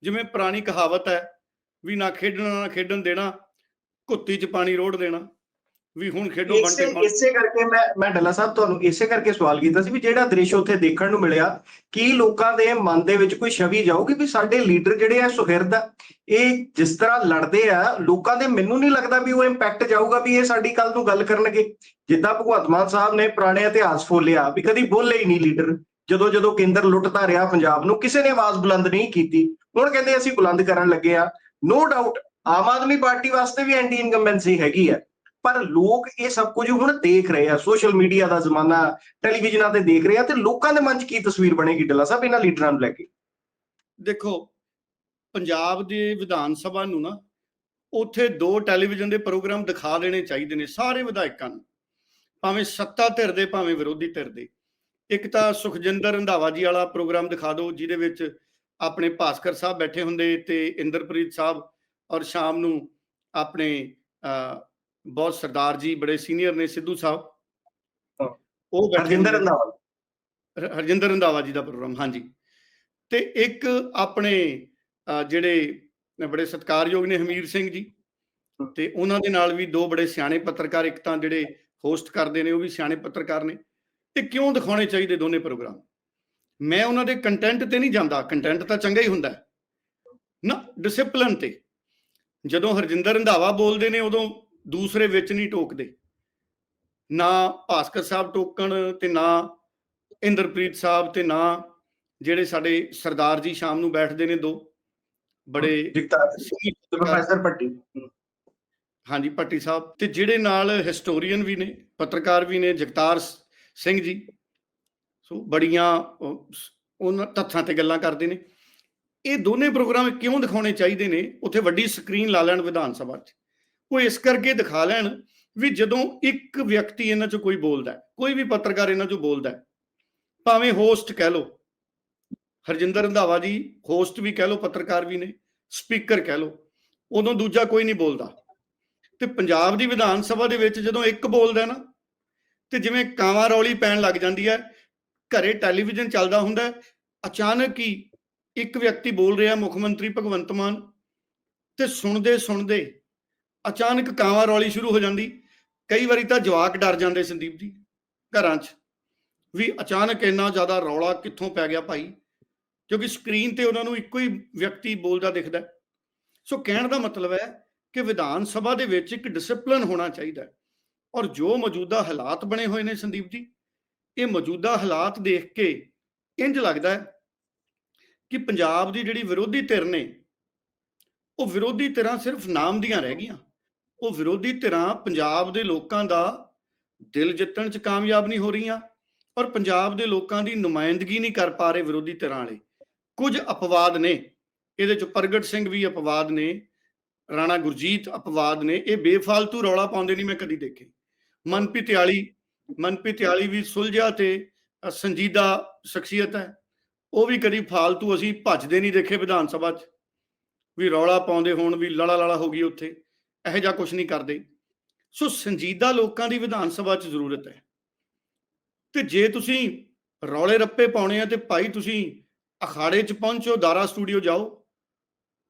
B: ਜਿਵੇਂ ਪੁਰਾਣੀ ਕਹਾਵਤ ਹੈ ਵੀ ਨਾ ਖੇਡਣਾ, ਨਾ ਖੇਡਣ ਦੇਣਾ ਕੁੱਤੀ 'ਚ ਪਾਣੀ ਰੋੜ ਦੇਣਾ। ਵੀ ਹੁਣ ਖੇਡੋ
A: ਇਸੇ
B: ਬੰਟੇ
A: ਇਸੇ ਕਰਕੇ ਮੈਂ ਮੈਂ ਡੱਲਾ ਸਾਹਿਬ ਤੁਹਾਨੂੰ ਇਸੇ ਕਰਕੇ ਸਵਾਲ ਕੀਤਾ ਸੀ ਵੀ ਜਿਹੜਾ ਦ੍ਰਿਸ਼ ਉੱਥੇ ਦੇਖਣ ਨੂੰ ਮਿਲਿਆ ਕੀ ਲੋਕਾਂ ਦੇ ਮਨ ਦੇ ਵਿੱਚ ਕੋਈ ਛਵੀ ਜਾਊਗੀ ਵੀ ਸਾਡੇ ਲੀਡਰ ਜਿਹੜੇ ਆ ਸੁਹਿਰਦ ਇਹ ਜਿਸ ਤਰ੍ਹਾਂ ਲੜਦੇ ਆ ਲੋਕਾਂ ਦੇ ਮੈਨੂੰ ਨਹੀਂ ਲੱਗਦਾ ਵੀ ਉਹ ਇੰਪੈਕਟ ਜਾਊਗਾ ਵੀ ਇਹ ਸਾਡੀ ਕੱਲ ਨੂੰ ਗੱਲ ਕਰਨਗੇ। ਜਿੱਦਾਂ ਭਗਵੰਤ ਮਾਨ ਸਾਹਿਬ ਨੇ ਪੁਰਾਣੇ ਇਤਿਹਾਸ ਫੋਲਿਆ ਵੀ ਕਦੀ ਬੋਲੇ ਹੀ ਨਹੀਂ ਲੀਡਰ। ਜਦੋਂ ਜਦੋਂ ਕੇਂਦਰ ਲੁੱਟਦਾ ਰਿਹਾ ਪੰਜਾਬ ਨੂੰ ਕਿਸੇ ਨੇ ਆਵਾਜ਼ ਬੁਲੰਦ ਨਹੀਂ ਕੀਤੀ। ਹੁਣ ਕਹਿੰਦੇ ਅਸੀਂ ਬੁਲੰਦ ਕਰਨ ਲੱਗੇ ਆ। No doubt Aam Aadmi party ਵਾਸਤੇ ਵੀ ਐਂਟੀ ਇਨਕੰਬੈਂਸੀ ਹੈਗੀ ਆ। ਪਰ ਲੋਕ ਇਹ ਸਭ ਕੁਝ ਹੁਣ ਦੇਖ ਰਹੇ ਆ। ਸੋਸ਼ਲ ਮੀਡੀਆ ਦਾ ਜ਼ਮਾਨਾ ਟੈਲੀਵਿਜ਼ਨਾਂ ਤੇ ਦੇਖ ਰਹੇ ਆ ਤੇ ਲੋਕਾਂ ਦੇ ਮਨ 'ਚ ਕੀ ਤਸਵੀਰ ਬਣੇਗੀ ਡੱਲਾ ਸਾਹਿਬ ਇਹਨਾਂ ਲੀਡਰਾਂ ਨੂੰ ਲੈ ਕੇ?
B: ਦੇਖੋ ਪੰਜਾਬ ਦੇ ਵਿਧਾਨ ਸਭਾ ਨੂੰ ਨਾ ਉੱਥੇ ਦੋ ਟੈਲੀਵਿਜ਼ਨ ਦੇ ਪ੍ਰੋਗਰਾਮ ਦਿਖਾ ਦੇਣੇ ਚਾਹੀਦੇ ਨੇ ਸਾਰੇ ਵਿਧਾਇਕਾਂ ਨੂੰ। ਭਾਵੇਂ ਸੱਤਾ ਧਿਰ ਦੇ ਭਾਵੇਂ ਵਿਰੋਧੀ ਧਿਰ ਦੇ। ਇੱਕ ਤਾਂ ਸੁਖਜਿੰਦਰ ਰੰਧਾਵਾ ਜੀ ਵਾਲਾ ਪ੍ਰੋਗਰਾਮ ਦਿਖਾ ਦਿਓ ਜਿਹਦੇ ਵਿੱਚ ਆਪਣੇ ਭਾਸਕਰ ਸਾਹਿਬ ਬੈਠੇ ਹੁੰਦੇ ਤੇ ਇੰਦਰਪ੍ਰੀਤ ਸਾਹਿਬ ਔਰ ਸ਼ਾਮ ਨੂੰ ਆਪਣੇ ਅਹ, ਬਹੁਤ ਸਰਦਾਰ ਜੀ ਬੜੇ ਸੀਨੀਅਰ ਨੇ ਸਿੱਧੂ ਸਾਹਿਬ। ਉਹ
A: ਹਰਜਿੰਦਰ। ਰੰਧਾਵਾ
B: ਹਰਜਿੰਦਰ ਰੰਧਾਵਾ ਜੀ ਦਾ ਪ੍ਰੋਗਰਾਮ ਹਾਂਜੀ ਤੇ ਇੱਕ ਆਪਣੇ ਜਿਹੜੇ ਬੜੇ ਸਤਿਕਾਰਯੋਗ ਨੇ ਹਮੀਰ ਸਿੰਘ ਜੀ। ਤੇ ਉਹਨਾਂ ਦੇ ਨਾਲ ਵੀ ਦੋ ਬੜੇ ਸਿਆਣੇ ਪੱਤਰਕਾਰ ਇੱਕ ਤਾਂ ਜਿਹੜੇ ਹੋਸਟ ਕਰਦੇ ਨੇ ਉਹ ਵੀ ਸਿਆਣੇ ਪੱਤਰਕਾਰ ਨੇ ਤੇ ਕਿਉਂ ਦਿਖਾਉਣੇ ਚਾਹੀਦੇ ਦੋਨੇ ਪ੍ਰੋਗਰਾਮ ਮੈਂ ਉਹਨਾਂ ਦੇ ਕੰਟੈਂਟ ਤੇ ਨਹੀਂ ਜਾਂਦਾ ਕੰਟੈਂਟ ਤਾਂ ਚੰਗਾ ਹੀ ਹੁੰਦਾ। ਨਾ ਡਿਸਪਲਿਨ ਤੇ ਜਦੋਂ ਹਰਜਿੰਦਰ ਰੰਧਾਵਾ ਬੋਲਦੇ ਨੇ ਉਦੋਂ ਦੂਸਰੇ ਵਿੱਚ ਨਹੀਂ ਟੋਕਦੇ। ਨਾ ਭਾਸਕਰ ਸਾਹਿਬ ਟੋਕਣ ਤੇ ਨਾ ਇੰਦਰਪ੍ਰੀਤ ਸਾਹਿਬ ਤੇ ਨਾ ਜਿਹੜੇ ਸਾਡੇ ਸਰਦਾਰ ਜੀ ਸ਼ਾਮ ਨੂੰ ਬੈਠਦੇ ਨੇ ਦੋ। ਬੜੇ।
A: ਪ੍ਰੋਫੈਸਰ ਭੱਟੀ।
B: ਹਾਂਜੀ ਪੱਟੀ ਸਾਹਿਬ। ਤੇ ਜਿਹੜੇ ਨਾਲ ਹਿਸਟੋਰੀਅਨ ਵੀ ਨੇ ਪੱਤਰਕਾਰ ਵੀ ਨੇ ਜਗਤਾਰ ਸਿੰਘ ਜੀ। ਸੋ ਬੜੀਆਂ ਉਹਨਾਂ ਤੱਥਾਂ ਤੇ ਗੱਲਾਂ ਕਰਦੇ ਨੇ। ਇਹ ਦੋਨੇ ਪ੍ਰੋਗਰਾਮ ਕਿਉਂ ਦਿਖਾਉਣੇ ਚਾਹੀਦੇ ਨੇ? ਉੱਥੇ ਵੱਡੀ ਸਕਰੀਨ ਲਾ ਲੈਣ ਵਿਧਾਨ ਸਭਾ 'ਚ। ਉਹ ਇਸ ਕਰਕੇ ਦਿਖਾ ਲੈਣ ਵੀ ਜਦੋਂ ਇੱਕ ਵਿਅਕਤੀ ਇਹਨਾਂ 'ਚੋਂ ਕੋਈ ਬੋਲਦਾ ਹੈ, ਕੋਈ ਵੀ ਪੱਤਰਕਾਰ ਇਹਨਾਂ 'ਚੋਂ ਬੋਲਦਾ ਹੈ, ਭਾਵੇਂ ਹੋਸਟ ਕਹਿ ਲਓ ਹਰਜਿੰਦਰ ਰੰਧਾਵਾ ਜੀ ਹੋਸਟ ਵੀ ਕਹਿ ਲਓ ਪੱਤਰਕਾਰ ਵੀ ਨੇ ਸਪੀਕਰ ਕਹਿ ਲਓ ਉਦੋਂ ਦੂਜਾ ਕੋਈ ਨਹੀਂ ਬੋਲਦਾ। ਤੇ ਪੰਜਾਬ ਦੀ ਵਿਧਾਨ ਸਭਾ ਦੇ ਵਿੱਚ ਜਦੋਂ ਇੱਕ ਬੋਲਦਾ ਨਾ ਤੇ ਜਿਵੇਂ ਕਾਵਾਂ ਰੌਲੀ ਪੈਣ ਲੱਗ ਜਾਂਦੀ ਹੈ ਘਰੇ ਟੈਲੀਵਿਜ਼ਨ ਚੱਲਦਾ ਹੁੰਦਾ ਅਚਾਨਕ ਹੀ ਇੱਕ ਵਿਅਕਤੀ ਬੋਲ ਰਿਹਾ ਮੁੱਖ ਮੰਤਰੀ ਭਗਵੰਤ ਮਾਨ ਤੇ ਸੁਣਦੇ ਸੁਣਦੇ ਅਚਾਨਕ ਕਾਵਾਂ ਰੌਲੀ ਸ਼ੁਰੂ ਹੋ ਜਾਂਦੀ। ਕਈ ਵਾਰੀ ਤਾਂ ਜਵਾਕ ਡਰ ਜਾਂਦੇ ਸੰਦੀਪ ਜੀ ਘਰਾਂ 'ਚ। ਵੀ ਅਚਾਨਕ ਇੰਨਾ ਜ਼ਿਆਦਾ ਰੌਲਾ ਕਿੱਥੋਂ ਪੈ ਗਿਆ ਭਾਈ? ਕਿਉਂਕਿ ਸਕਰੀਨ ਤੇ ਉਹਨਾਂ ਨੂੰ ਇੱਕੋ ਹੀ ਵਿਅਕਤੀ ਬੋਲਦਾ ਦਿਖਦਾ। ਸੋ ਕਹਿਣ ਦਾ ਮਤਲਬ ਹੈ ਕਿ ਵਿਧਾਨ ਸਭਾ ਦੇ ਵਿੱਚ ਇੱਕ ਡਿਸਪਲਿਨ ਹੋਣਾ ਚਾਹੀਦਾ ਹੈ। ਔਰ ਜੋ ਮੌਜੂਦਾ ਹਾਲਾਤ ਬਣੇ ਹੋਏ ਨੇ ਸੰਦੀਪ ਜੀ, ਇਹ ਮੌਜੂਦਾ ਹਾਲਾਤ ਦੇਖ ਕੇ ਇੰਜ ਲੱਗਦਾ ਹੈ ਕਿ ਪੰਜਾਬ ਦੀ ਜਿਹੜੀ ਵਿਰੋਧੀ ਧਿਰ ਨੇ, ਉਹ ਵਿਰੋਧੀ ਧਿਰਾਂ ਸਿਰਫ ਨਾਮ ਦੀਆਂ ਰਹਿ ਗਈਆਂ। ਉਹ ਵਿਰੋਧੀ ਧਿਰਾਂ ਪੰਜਾਬ ਦੇ ਲੋਕਾਂ ਦਾ ਦਿਲ ਜਿੱਤਣ 'ਚ ਕਾਮਯਾਬ ਨਹੀਂ ਹੋ ਰਹੀਆਂ ਔਰ ਪੰਜਾਬ ਦੇ ਲੋਕਾਂ ਦੀ ਨੁਮਾਇੰਦਗੀ ਨਹੀਂ ਕਰ ਪਾ ਰਹੇ ਵਿਰੋਧੀ ਧਿਰਾਂ ਵਾਲੇ। ਕੁਝ ਅਪਵਾਦ ਨੇ, ਇਹਦੇ 'ਚ ਪ੍ਰਗਟ ਸਿੰਘ ਵੀ ਅਪਵਾਦ ਨੇ, ਰਾਣਾ ਗੁਰਜੀਤ ਅਪਵਾਦ ਨੇ, ਇਹ ਬੇਫਾਲਤੂ ਰੌਲਾ ਪਾਉਂਦੇ ਨਹੀਂ ਮੈਂ ਕਦੀ ਦੇਖੇ। ਮਨਪ੍ਰੀਤ ਆਲੀ ਮਨਪ੍ਰੀਤ ਆਲੀ ਵੀ ਸੁਲਝਿਆ ਤੇ ਸੰਜੀਦਾ ਸ਼ਖਸੀਅਤ ਹੈ। ਉਹ ਵੀ ਕਦੀ ਫਾਲਤੂ ਅਸੀਂ ਭੱਜਦੇ ਨਹੀਂ ਦੇਖੇ ਵਿਧਾਨ ਸਭਾ 'ਚ। ਵੀ ਰੌਲਾ ਪਾਉਂਦੇ ਹੋਣ, ਵੀ ਲੜਾ ਲੜਾ ਹੋ ਗਈ ਉੱਥੇ। ਇਹੋ ਜਿਹਾ ਕੁਝ ਨਹੀਂ ਕਰਦੇ। ਸੋ ਸੰਜੀਦਾ ਲੋਕਾਂ ਦੀ ਵਿਧਾਨ ਸਭਾ 'ਚ ਜ਼ਰੂਰਤ ਹੈ। ਤੇ ਜੇ ਤੁਸੀਂ ਰੌਲੇ ਰੱਪੇ ਪਾਉਣੇ ਆ ਤੇ ਭਾਈ ਤੁਸੀਂ ਅਖਾੜੇ 'ਚ ਪਹੁੰਚੋ, ਦਾਰਾ ਸਟੂਡੀਓ ਜਾਓ।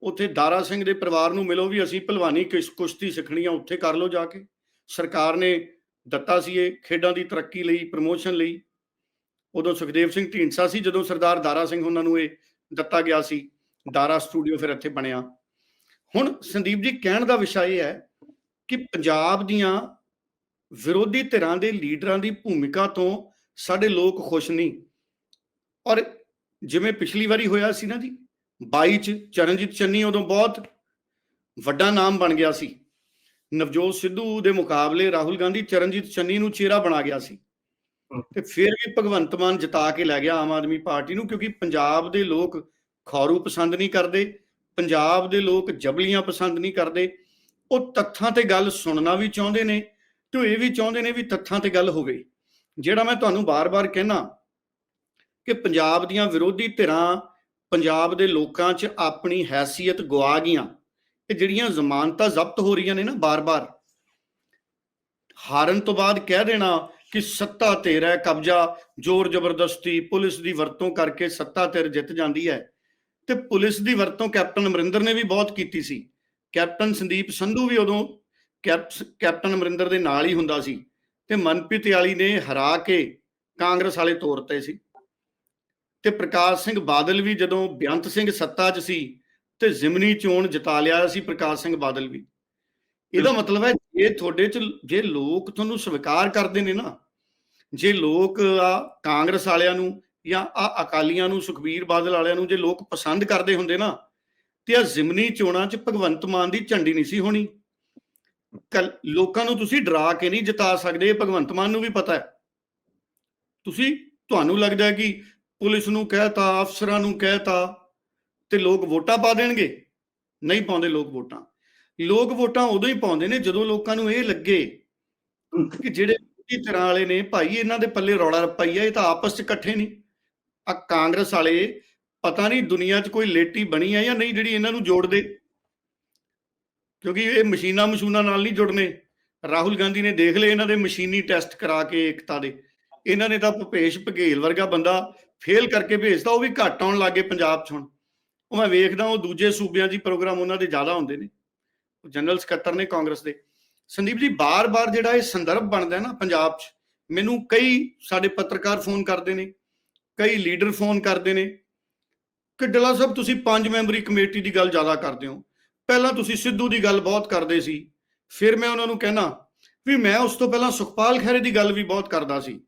B: ਉੱਥੇ ਦਾਰਾ ਸਿੰਘ ਦੇ ਪਰਿਵਾਰ ਨੂੰ ਮਿਲੋ ਵੀ ਅਸੀਂ ਭਲਵਾਨੀ ਕਿਸ ਕੁਸ਼ਤੀ ਸਿੱਖਣੀ ਆ, ਉੱਥੇ ਕਰ ਲਓ ਜਾ ਕੇ। ਸਰਕਾਰ ਨੇ ਦਿੱਤਾ ਸੀ ਇਹ ਖੇਡਾਂ ਦੀ ਤਰੱਕੀ ਲਈ, ਪ੍ਰਮੋਸ਼ਨ ਲਈ। ਉਦੋਂ ਸੁਖਦੇਵ ਸਿੰਘ ਢੀਂਡਸਾ ਸੀ ਜਦੋਂ ਸਰਦਾਰ ਦਾਰਾ ਸਿੰਘ ਉਹਨਾਂ ਨੂੰ ਇਹ ਦਿੱਤਾ ਗਿਆ ਸੀ। ਦਾਰਾ ਸਟੂਡੀਓ ਫਿਰ ਇੱਥੇ ਬਣਿਆ। ਹੁਣ ਸੰਦੀਪ ਜੀ, ਕਹਿਣ ਦਾ ਵਿਸ਼ਾ ਇਹ ਹੈ ਕਿ ਪੰਜਾਬ ਦੀਆਂ ਵਿਰੋਧੀ ਧਿਰਾਂ ਦੇ ਲੀਡਰਾਂ ਦੀ ਭੂਮਿਕਾ ਤੋਂ ਸਾਡੇ ਲੋਕ ਖੁਸ਼ ਨਹੀਂ। ਔਰ ਜਿਵੇਂ ਪਿਛਲੀ ਵਾਰੀ ਹੋਇਆ ਸੀ ਨਾ ਜੀ 22 ਚ ਚਰਨਜੀਤ ਚੰਨੀ ਉਦੋਂ ਬਹੁਤ ਵੱਡਾ ਨਾਮ ਬਣ ਗਿਆ ਸੀ। ਨਵਜੋਤ ਸਿੱਧੂ ਦੇ ਮੁਕਾਬਲੇ ਰਾਹੁਲ ਗਾਂਧੀ ਚਰਨਜੀਤ ਚੰਨੀ ਨੂੰ ਚਿਹਰਾ ਬਣਾ ਗਿਆ ਸੀ। ਤੇ ਫਿਰ ਵੀ ਭਗਵੰਤ ਮਾਨ ਜਿਤਾ ਕੇ ਲੈ ਗਿਆ ਆਮ ਆਦਮੀ ਪਾਰਟੀ ਨੂੰ, ਕਿਉਂਕਿ ਪੰਜਾਬ ਦੇ ਲੋਕ ਖੌਰੂ ਪਸੰਦ ਨਹੀਂ ਕਰਦੇ। ਪੰਜਾਬ ਦੇ ਲੋਕ ਜਬਲੀਆਂ ਪਸੰਦ ਨਹੀਂ ਕਰਦੇ। ਉਹ ਤੱਥਾਂ ਤੇ ਗੱਲ ਸੁਣਨਾ ਵੀ ਚਾਹੁੰਦੇ ਨੇ ਤੇ ਉਹ ਇਹ ਵੀ ਚਾਹੁੰਦੇ ਨੇ ਵੀ ਤੱਥਾਂ ਤੇ ਗੱਲ ਹੋਵੇ। ਜਿਹੜਾ ਮੈਂ ਤੁਹਾਨੂੰ ਬਾਰ-ਬਾਰ ਕਹਿਣਾ ਕਿ ਪੰਜਾਬ ਦੀਆਂ ਵਿਰੋਧੀ ਧਿਰਾਂ ਪੰਜਾਬ ਦੇ ਲੋਕਾਂ 'ਚ ਆਪਣੀ ਹੈਸੀਅਤ ਗਵਾ ਗਈਆਂ। ਇਹ ਜਿਹੜੀਆਂ ਜ਼ਮਾਨਤਾਂ ਜ਼ਬਤ ਹੋ ਰਹੀਆਂ ਨੇ ਨਾ ਬਾਰ-ਬਾਰ। ਹਾਰਨ ਤੋਂ ਬਾਅਦ ਕਹਿ ਦੇਣਾ ਕਿ ਸੱਤਾ ਤੇਰਾ ਹੈ ਕਬਜ਼ਾ, ਜ਼ੋਰ ਜ਼ਬਰਦਸਤੀ, ਪੁਲਿਸ ਦੀ ਵਰਤੋਂ ਕਰਕੇ ਸੱਤਾ ਤੇਰ ਜਿੱਤ ਜਾਂਦੀ ਹੈ। ਤੇ ਪੁਲਿਸ ਦੀ ਵਰਤੋਂ ਕੈਪਟਨ ਅਮਰਿੰਦਰ ਨੇ ਵੀ ਬਹੁਤ ਕੀਤੀ ਸੀ। ਕੈਪਟਨ ਸੰਦੀਪ ਸੰਧੂ ਵੀ ਉਦੋਂ ਕੈਪ- ਕੈਪਟਨ ਅਮਰਿੰਦਰ ਦੇ ਨਾਲ ਹੀ ਹੁੰਦਾ ਸੀ ਤੇ ਮਨਪ੍ਰੀਤ ਵਾਲੀ ਨੇ ਹਰਾ ਕੇ ਕਾਂਗਰਸ ਵਾਲੇ ਤੋਰਤੇ ਸੀ। ਤੇ ਪ੍ਰਕਾਸ਼ ਸਿੰਘ ਬਾਦਲ ਵੀ ਜਦੋਂ ਬੇਅੰਤ ਸਿੰਘ ਸੱਤਾ 'ਚ ਸੀ ਤੇ ਜ਼ਿਮਨੀ ਚੋਣ ਜਿਤਾ ਲਿਆ ਸੀ ਪ੍ਰਕਾਸ਼ ਸਿੰਘ ਬਾਦਲ ਵੀ। ਇਹਦਾ ਮਤਲਬ ਹੈ ਜੇ ਤੁਹਾਡੇ 'ਚ, ਜੇ ਲੋਕ ਤੁਹਾਨੂੰ ਸਵੀਕਾਰ ਕਰਦੇ ਨੇ ਨਾ, ਜੇ ਲੋਕ ਆ ਕਾਂਗਰਸ ਵਾਲਿਆਂ ਨੂੰ ਜਾਂ ਆ ਅਕਾਲੀਆਂ ਨੂੰ, ਸੁਖਬੀਰ ਬਾਦਲ ਵਾਲਿਆਂ ਨੂੰ ਜੇ ਲੋਕ ਪਸੰਦ ਕਰਦੇ ਹੁੰਦੇ ਨਾ, ਤੇ ਆ ਜ਼ਿਮਨੀ ਚੋਣਾਂ 'ਚ ਭਗਵੰਤ ਮਾਨ ਦੀ ਝੰਡੀ ਨਹੀਂ ਸੀ ਹੋਣੀ। ਲੋਕਾਂ ਨੂੰ ਤੁਸੀਂ ਡਰਾ ਕੇ ਨਹੀਂ ਜਿਤਾ ਸਕਦੇ, ਇਹ ਭਗਵੰਤ ਮਾਨ ਨੂੰ ਵੀ ਪਤਾ ਹੈ। ਤੁਸੀਂ, ਤੁਹਾਨੂੰ ਲੱਗਦਾ ਹੈ ਕਿ ਪੁਲਿਸ ਨੂੰ ਕਹਿਤਾ, ਅਫਸਰਾਂ ਨੂੰ ਕਹਿਤਾ, ਤੇ ਲੋਕ ਵੋਟਾਂ ਪਾ ਦੇਣਗੇ? ਨਹੀਂ ਪਾਉਂਦੇ ਲੋਕ ਵੋਟਾਂ। ਲੋਕ ਵੋਟਾਂ ਉਦੋਂ ਹੀ ਪਾਉਂਦੇ ਨੇ ਜਦੋਂ ਲੋਕਾਂ ਨੂੰ ਇਹ ਲੱਗੇ ਕਿ ਜਿਹੜੇ ਵਿਰੋਧੀ ਧਿਰਾਂ ਵਾਲੇ ਨੇ, ਭਾਈ ਇਹਨਾਂ ਦੇ ਪੱਲੇ ਰੌਲਾ ਰੱਪਾ ਹੀ ਆ, ਇਹ ਤਾਂ ਆਪਸ 'ਚ ਇਕੱਠੇ ਨਹੀਂ। ਆ ਕਾਂਗਰਸ ਵਾਲੇ ਪਤਾ ਨਹੀਂ ਦੁਨੀਆ 'ਚ ਕੋਈ ਲੇਟੀ ਬਣੀ ਹੈ ਜਾਂ ਨਹੀਂ ਜਿਹੜੀ ਇਹਨਾਂ ਨੂੰ ਜੋੜ ਦੇ। ਕਿਉਂਕਿ ਇਹ ਮਸ਼ੀਨਾਂ ਮਸ਼ੂਨਾਂ ਨਾਲ ਨਹੀਂ ਜੁੜਨੇ। ਰਾਹੁਲ ਗਾਂਧੀ ਨੇ ਦੇਖ ਲਏ ਇਹਨਾਂ ਦੇ ਮਸ਼ੀਨੀ ਟੈਸਟ ਕਰਾ ਕੇ ਏਕਤਾ ਦੇ। ਇਹਨਾਂ ਨੇ ਤਾਂ ਭੁਪੇਸ਼ ਬਘੇਲ ਵਰਗਾ ਬੰਦਾ ਫੇਲ ਕਰਕੇ ਭੇਜਦਾ ਉਹ ਵੀ ਘੱਟ ਆਉਣ ਲੱਗੇ ਪੰਜਾਬ 'ਚ ਹੁਣ। ਉਹ ਮੈਂ ਵੇਖਦਾ, ਉਹ ਦੂਜੇ ਸੂਬਿਆਂ 'ਚ ਪ੍ਰੋਗਰਾਮ ਉਹਨਾਂ ਦੇ ਜ਼ਿਆਦਾ ਹੁੰਦੇ ਨੇ। ਜਨਰਲ ਸਕੱਤਰ ਨੇ ਕਾਂਗਰਸ ਦੇ। ਸੰਦੀਪ ਜੀ, ਬਾਰ-ਬਾਰ ਜਿਹੜਾ ਇਹ ਸੰਦਰਭ ਬਣਦਾ ਨਾ ਪੰਜਾਬ 'ਚ, ਮੈਨੂੰ ਕਈ ਸਾਡੇ ਪੱਤਰਕਾਰ ਫੋਨ ਕਰਦੇ ਨੇ। ਕਈ ਲੀਡਰ ਫੋਨ ਕਰਦੇ ਨੇ। ਕਿ ਡੱਲਾ ਸਾਹਿਬ, ਤੁਸੀਂ ਪੰਜ ਮੈਂਬਰੀ ਕਮੇਟੀ ਦੀ ਗੱਲ ਜ਼ਿਆਦਾ ਕਰਦੇ ਹੋ। ਪਹਿਲਾਂ ਤੁਸੀਂ ਸਿੱਧੂ ਦੀ ਗੱਲ ਬਹੁਤ ਕਰਦੇ ਸੀ। ਫਿਰ ਮੈਂ ਉਹਨਾਂ ਨੂੰ ਕਹਿਣਾ ਵੀ ਮੈਂ ਉਸ ਤੋਂ ਪਹਿਲਾਂ ਸੁਖਪਾਲ ਖਹਿਰੇ ਦੀ ਗੱਲ ਵੀ ਬਹੁਤ ਕਰਦਾ ਸੀ।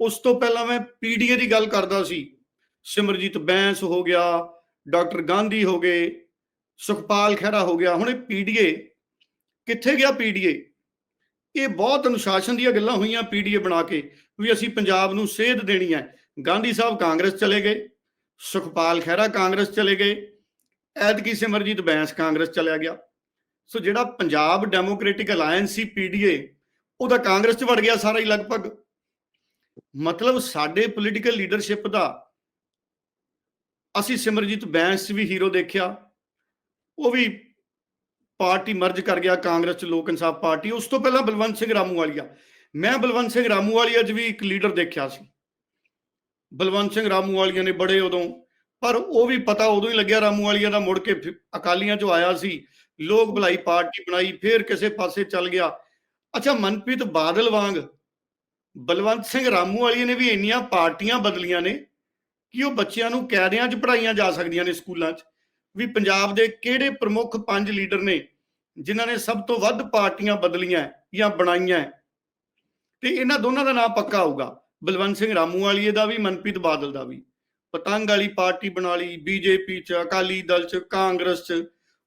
B: ਉਸ ਤੋਂ ਪਹਿਲਾਂ ਮੈਂ ਪੀਡੀਏ ਦੀ ਗੱਲ ਕਰਦਾ ਸੀ। ਸਿਮਰਜੀਤ ਬੈਂਸ ਹੋ ਗਿਆ, ਡਾਕਟਰ ਗਾਂਧੀ ਹੋ ਗਏ, ਸੁਖਪਾਲ ਖਹਿਰਾ ਹੋ ਗਿਆ। ਹੁਣ ਇਹ ਪੀਡੀਏ ਕਿੱਥੇ ਗਿਆ ਪੀਡੀਏ ਇਹ ਬਹੁਤ ਅਨੁਸ਼ਾਸਨ ਦੀਆਂ ਗੱਲਾਂ ਹੋਈਆਂ ਪੀਡੀਏ ਬਣਾ ਕੇ ਵੀ ਅਸੀਂ ਪੰਜਾਬ ਨੂੰ ਸੇਧ ਦੇਣੀ ਹੈ। ਗਾਂਧੀ ਸਾਹਿਬ ਕਾਂਗਰਸ ਚਲੇ ਗਏ, ਸੁਖਪਾਲ ਖਹਿਰਾ ਕਾਂਗਰਸ ਚਲੇ ਗਏ, ਐਤਕੀ ਸਿਮਰਜੀਤ ਬੈਂਸ ਕਾਂਗਰਸ ਚਲਿਆ ਗਿਆ। ਸੋ ਜਿਹੜਾ ਪੰਜਾਬ ਡੈਮੋਕ੍ਰੈਟਿਕ ਅਲਾਈਅੰਸ ਸੀ ਪੀਡੀਏ ਉਹਦਾ ਕਾਂਗਰਸ ਚ ਵੜ ਗਿਆ ਸਾਰਾ ਹੀ ਲਗਭਗ। ਮਤਲਬ ਸਾਡੇ ਪੋਲੀਟੀਕਲ ਲੀਡਰਸ਼ਿਪ ਦਾ ਅਸੀਂ ਸਿਮਰਜੀਤ ਬੈਂਸ ਵੀ ਹੀਰੋ ਦੇਖਿਆ, ਉਹ ਵੀ ਪਾਰਟੀ ਮਰਜ ਕਰ ਗਿਆ ਕਾਂਗਰਸ ਚ ਲੋਕ ਇਨਸਾਫ ਪਾਰਟੀ, ਉਸ ਤੋਂ ਪਹਿਲਾਂ ਬਲਵੰਤ ਸਿੰਘ ਰਾਮੂਵਾਲੀਆ। ਮੈਂ ਬਲਵੰਤ ਸਿੰਘ ਰਾਮੂ ਵਾਲੀਆ 'ਚ ਵੀ ਇੱਕ ਲੀਡਰ ਦੇਖਿਆ ਸੀ। ਬਲਵੰਤ ਸਿੰਘ ਰਾਮੂ ਵਾਲੀਆਂ ਨੇ ਬੜੇ ਉਦੋਂ, ਪਰ ਉਹ ਵੀ ਪਤਾ ਉਦੋਂ ਹੀ ਲੱਗਿਆ ਰਾਮੂ ਵਾਲੀਆਂ ਦਾ ਮੁੜ ਕੇ ਫਿਰ ਅਕਾਲੀਆਂ 'ਚੋਂ ਆਇਆ ਸੀ, ਲੋਕ ਭਲਾਈ ਪਾਰਟੀ ਬਣਾਈ, ਫਿਰ ਕਿਸੇ ਪਾਸੇ ਚੱਲ ਗਿਆ। ਅੱਛਾ, ਮਨਪ੍ਰੀਤ ਬਾਦਲ ਵਾਂਗ ਬਲਵੰਤ ਸਿੰਘ ਰਾਮੂ ਰਾਮੂਵਾਲੀਆ ਨੇ ਵੀ ਇੰਨੀਆਂ ਪਾਰਟੀਆਂ ਬਦਲੀਆਂ ਨੇ ਕਿ ਉਹ ਬੱਚਿਆਂ ਨੂੰ ਕੈਦਿਆਂ 'ਚ ਪੜਾਈਆਂ ਜਾ ਸਕਦੀਆਂ ਨੇ ਸਕੂਲਾਂ 'ਚ। ਵੀ ਪੰਜਾਬ ਦੇ ਕਿਹੜੇ ਪ੍ਰਮੁੱਖ ਪੰਜ ਲੀਡਰ ਨੇ ਜਿਨ੍ਹਾਂ ਨੇ ਸਭ ਤੋਂ ਵੱਧ ਪਾਰਟੀਆਂ ਬਦਲੀਆਂ ਜਾਂ ਬਣਾਈਆਂ। ਤੇ ਇਹਨਾਂ ਦੋਨਾਂ ਦਾ ਨਾਮ ਪੱਕਾ ਆਊਗਾ ਬਲਵੰਤ ਸਿੰਘ ਰਾਮੂ ਵਾਲੀਏ ਦਾ ਵੀ ਮਨਪ੍ਰੀਤ ਬਾਦਲ ਦਾ ਵੀ। ਪਤੰਗ ਵਾਲੀ ਪਾਰਟੀ ਬਣਾ ਲਈ ਬੀਜੇਪੀ 'ਚ ਅਕਾਲੀ ਦਲ 'ਚ ਕਾਂਗਰਸ 'ਚ।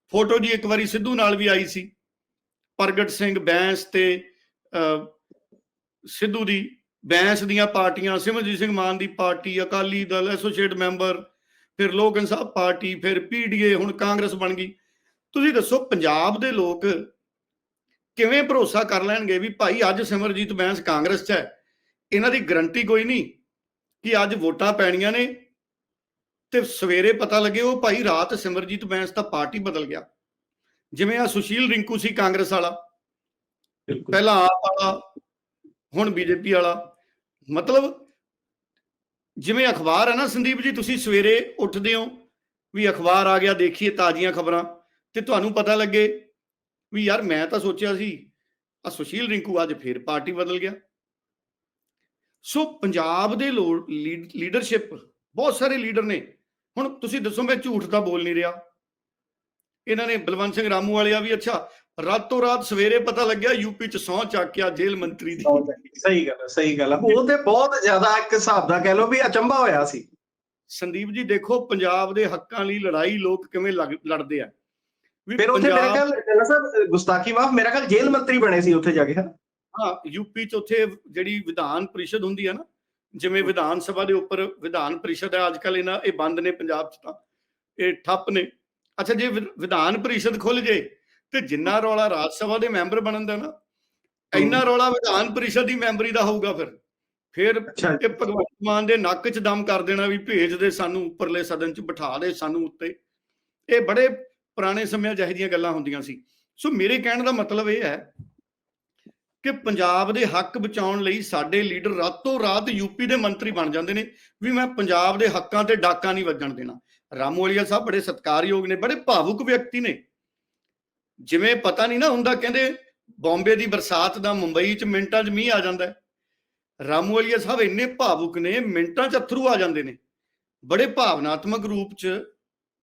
B: ਫੋਟੋ ਜੀ ਇੱਕ ਵਾਰੀ ਸਿੱਧੂ ਨਾਲ ਵੀ ਆਈ ਸੀ। ਪ੍ਰਗਟ ਸਿੰਘ ਬੈਂਸ ਤੇ ਅਹ, ਸਿੱਧੂ ਦੀ ਬੈਂਸ ਦੀਆਂ ਪਾਰਟੀਆਂ ਸਿਮਰਜੀਤ ਸਿੰਘ ਮਾਨ ਦੀ party Akali Dal associate member ਫਿਰ ਲੋਕ ਇਨਸਾਫ ਪਾਰਟੀ ਫਿਰ ਪੀਡੀਏ ਹੁਣ ਕਾਂਗਰਸ ਬਣ ਗਈ। ਤੁਸੀਂ ਦੱਸੋ ਪੰਜਾਬ ਦੇ ਲੋਕ ਕਿਵੇਂ ਭਰੋਸਾ ਕਰ ਲੈਣਗੇ ਵੀ ਭਾਈ ਅੱਜ ਸਿਮਰਜੀਤ ਬੈਂਸ ਕਾਂਗਰਸ 'ਚ ਹੈ? ਇਹਨਾਂ ਦੀ ਗਰੰਟੀ ਕੋਈ ਨਹੀਂ ਕਿ ਅੱਜ ਵੋਟਾਂ ਪੈਣੀਆਂ ਨੇ ਤੇ ਸਵੇਰੇ ਪਤਾ ਲੱਗੇ ਉਹ ਭਾਈ ਰਾਤ ਸਿਮਰਜੀਤ ਬੈਂਸ ਦਾ ਪਾਰਟੀ ਬਦਲ ਗਿਆ। ਜਿਵੇਂ ਆ ਸੁਸ਼ੀਲ ਰਿੰਕੂ ਸੀ ਕਾਂਗਰਸ ਵਾਲਾ ਪਹਿਲਾਂ ਆਪ ਵਾਲਾ ਹੁਣ ਬੀਜੇਪੀ ਵਾਲਾ। ਮਤਲਬ ਜਿਵੇਂ ਅਖਬਾਰ ਹੈ ਨਾ ਸੰਦੀਪ ਜੀ ਤੁਸੀਂ ਸਵੇਰੇ ਉੱਠਦੇ ਹੋ ਵੀ ਅਖਬਾਰ ਆ ਗਿਆ ਦੇਖੀਏ ਤਾਜ਼ੀਆਂ ਖਬਰਾਂ ਤੇ ਤੁਹਾਨੂੰ ਪਤਾ ਲੱਗੇ ਵੀ ਯਾਰ ਮੈਂ ਤਾਂ ਸੋਚਿਆ ਸੀ ਆ ਸੁਸ਼ੀਲ ਰਿੰਕੂ ਅੱਜ ਫੇਰ ਪਾਰਟੀ ਬਦਲ ਗਿਆ। ਸੋ ਪੰਜਾਬ ਦੇ ਲੀਡਰਸ਼ਿਪ ਬਹੁਤ ਸਾਰੇ ਲੀਡਰ ਨੇ। ਹੁਣ ਤੁਸੀਂ ਦੱਸੋ ਮੈਂ ਝੂਠ ਤਾਂ ਬੋਲ ਨਹੀਂ ਰਿਹਾ। ਇਹਨਾਂ ਨੇ ਬਲਵੰਤ ਸਿੰਘ ਰਾਮੂ ਵਾਲਿਆ ਵੀ ਅੱਛਾ ਰਾਤੋਂ ਰਾਤ ਸਵੇਰੇ ਪਤਾ ਲੱਗਿਆ ਯੂਪੀ ਚ ਸਹੁੰ ਚੱਕ ਕੇ ਆ ਜੇਲ੍ਹ ਮੰਤਰੀ ਦੀ।
A: ਸਹੀ ਗੱਲ ਹੈ ਸਹੀ ਗੱਲ ਹੈ। ਉਹ ਤੇ ਬਹੁਤ ਜ਼ਿਆਦਾ ਇੱਕ ਹਿਸਾਬ ਦਾ ਕਹਿ ਲਓ ਵੀ ਅਚੰਭਾ ਹੋਇਆ ਸੀ।
B: ਸੰਦੀਪ ਜੀ ਦੇਖੋ ਪੰਜਾਬ ਦੇ ਹੱਕਾਂ ਲਈ ਲੜਾਈ ਲੋਕ ਕਿਵੇਂ ਲੜ- ਲੜਦੇ ਆ।
A: ਫਿਰ ਉੱਥੇ ਮੇਰੇ ਖਿਆਲ ਸਾਹਿਬ ਗੁਸਤਾਖੀ ਮਾਫ ਮੇਰਾ ਖਿਆਲ ਜੇਲ੍ਹ ਮੰਤਰੀ ਬਣੇ ਸੀ ਉੱਥੇ ਜਾ ਕੇ ਹਨਾ
B: ਹਾਂ ਯੂਪੀ ਚ ਉੱਥੇ ਜਿਹੜੀ ਵਿਧਾਨ ਪ੍ਰੀਸ਼ਦ ਹੁੰਦੀ ਹੈ ਨਾ ਜਿਵੇਂ ਵਿਧਾਨ ਸਭਾ ਦੇ ਉੱਪਰ ਵਿਧਾਨ ਪ੍ਰੀਸ਼ਦ ਹੈ ਅੱਜ ਕੱਲ ਇਹਨਾਂ ਇਹ ਬੰਦ ਨੇ ਪੰਜਾਬ ਚ ਤਾਂ ਇਹ ਠੱਪ ਨੇ। ਅੱਛਾ ਜੇ ਵਿਧਾਨ ਪ੍ਰੀਸ਼ਦ ਖੁੱਲ ਜੇ ਤੇ ਜਿੰਨਾ ਰੌਲਾ ਰਾਜ ਸਭਾ ਦੇ ਮੈਂਬਰ ਬਣਨ ਦਾ ਨਾ ਇੰਨਾ ਰੌਲਾ ਵਿਧਾਨ ਪ੍ਰੀਸ਼ਦ ਦੀ ਮੈਂਬਰੀ ਦਾ ਹੋਊਗਾ ਫਿਰ। ਫਿਰ ਇਹ ਭਗਵੰਤ ਮਾਨ ਦੇ ਨੱਕ 'ਚ ਦਮ ਕਰ ਦੇਣਾ ਵੀ ਭੇਜ ਦੇ ਸਾਨੂੰ ਉੱਪਰਲੇ ਸਦਨ 'ਚ ਬਿਠਾ ਦੇ ਸਾਨੂੰ ਉੱਤੇ। ਇਹ ਬੜੇ ਪੁਰਾਣੇ ਸਮਿਆਂ ਜਿਹੋ ਜਿਹੀਆਂ ਗੱਲਾਂ ਹੁੰਦੀਆਂ ਸੀ। ਸੋ ਮੇਰੇ ਕਹਿਣ ਦਾ ਮਤਲਬ ਇਹ ਹੈ ਕਿ ਪੰਜਾਬ ਦੇ ਹੱਕ ਬਚਾਉਣ ਲਈ ਸਾਡੇ ਲੀਡਰ ਰਾਤੋਂ ਰਾਤ ਯੂਪੀ ਦੇ ਮੰਤਰੀ ਬਣ ਜਾਂਦੇ ਨੇ ਵੀ ਮੈਂ ਪੰਜਾਬ ਦੇ ਹੱਕਾਂ ਤੇ ਡਾਕਾ ਨਹੀਂ ਵੱਜਣ ਦੇਣਾ। ਰਾਮੋਲੀਆ ਸਾਹਿਬ ਬੜੇ ਸਤਿਕਾਰਯੋਗ ਨੇ, ਬੜੇ ਭਾਵੁਕ ਵਿਅਕਤੀ ਨੇ। ਜਿਵੇਂ ਪਤਾ ਨਹੀਂ ਨਾ ਹੁੰਦਾ, ਕਹਿੰਦੇ ਬੰਬੇ ਦੀ ਬਰਸਾਤ ਦਾ ਮੁੰਬਈ 'ਚ ਮਿੰਟਾਂ 'ਚ ਮੀਂਹ ਆ ਜਾਂਦਾ ਹੈ। ਰਾਮੋਲੀਆ ਸਾਹਿਬ ਇੰਨੇ ਭਾਵੁਕ ਨੇ, ਮਿੰਟਾਂ 'ਚ ਅਥਰੂ ਆ ਜਾਂਦੇ ਨੇ। ਬੜੇ ਭਾਵਨਾਤਮਕ ਰੂਪ 'ਚ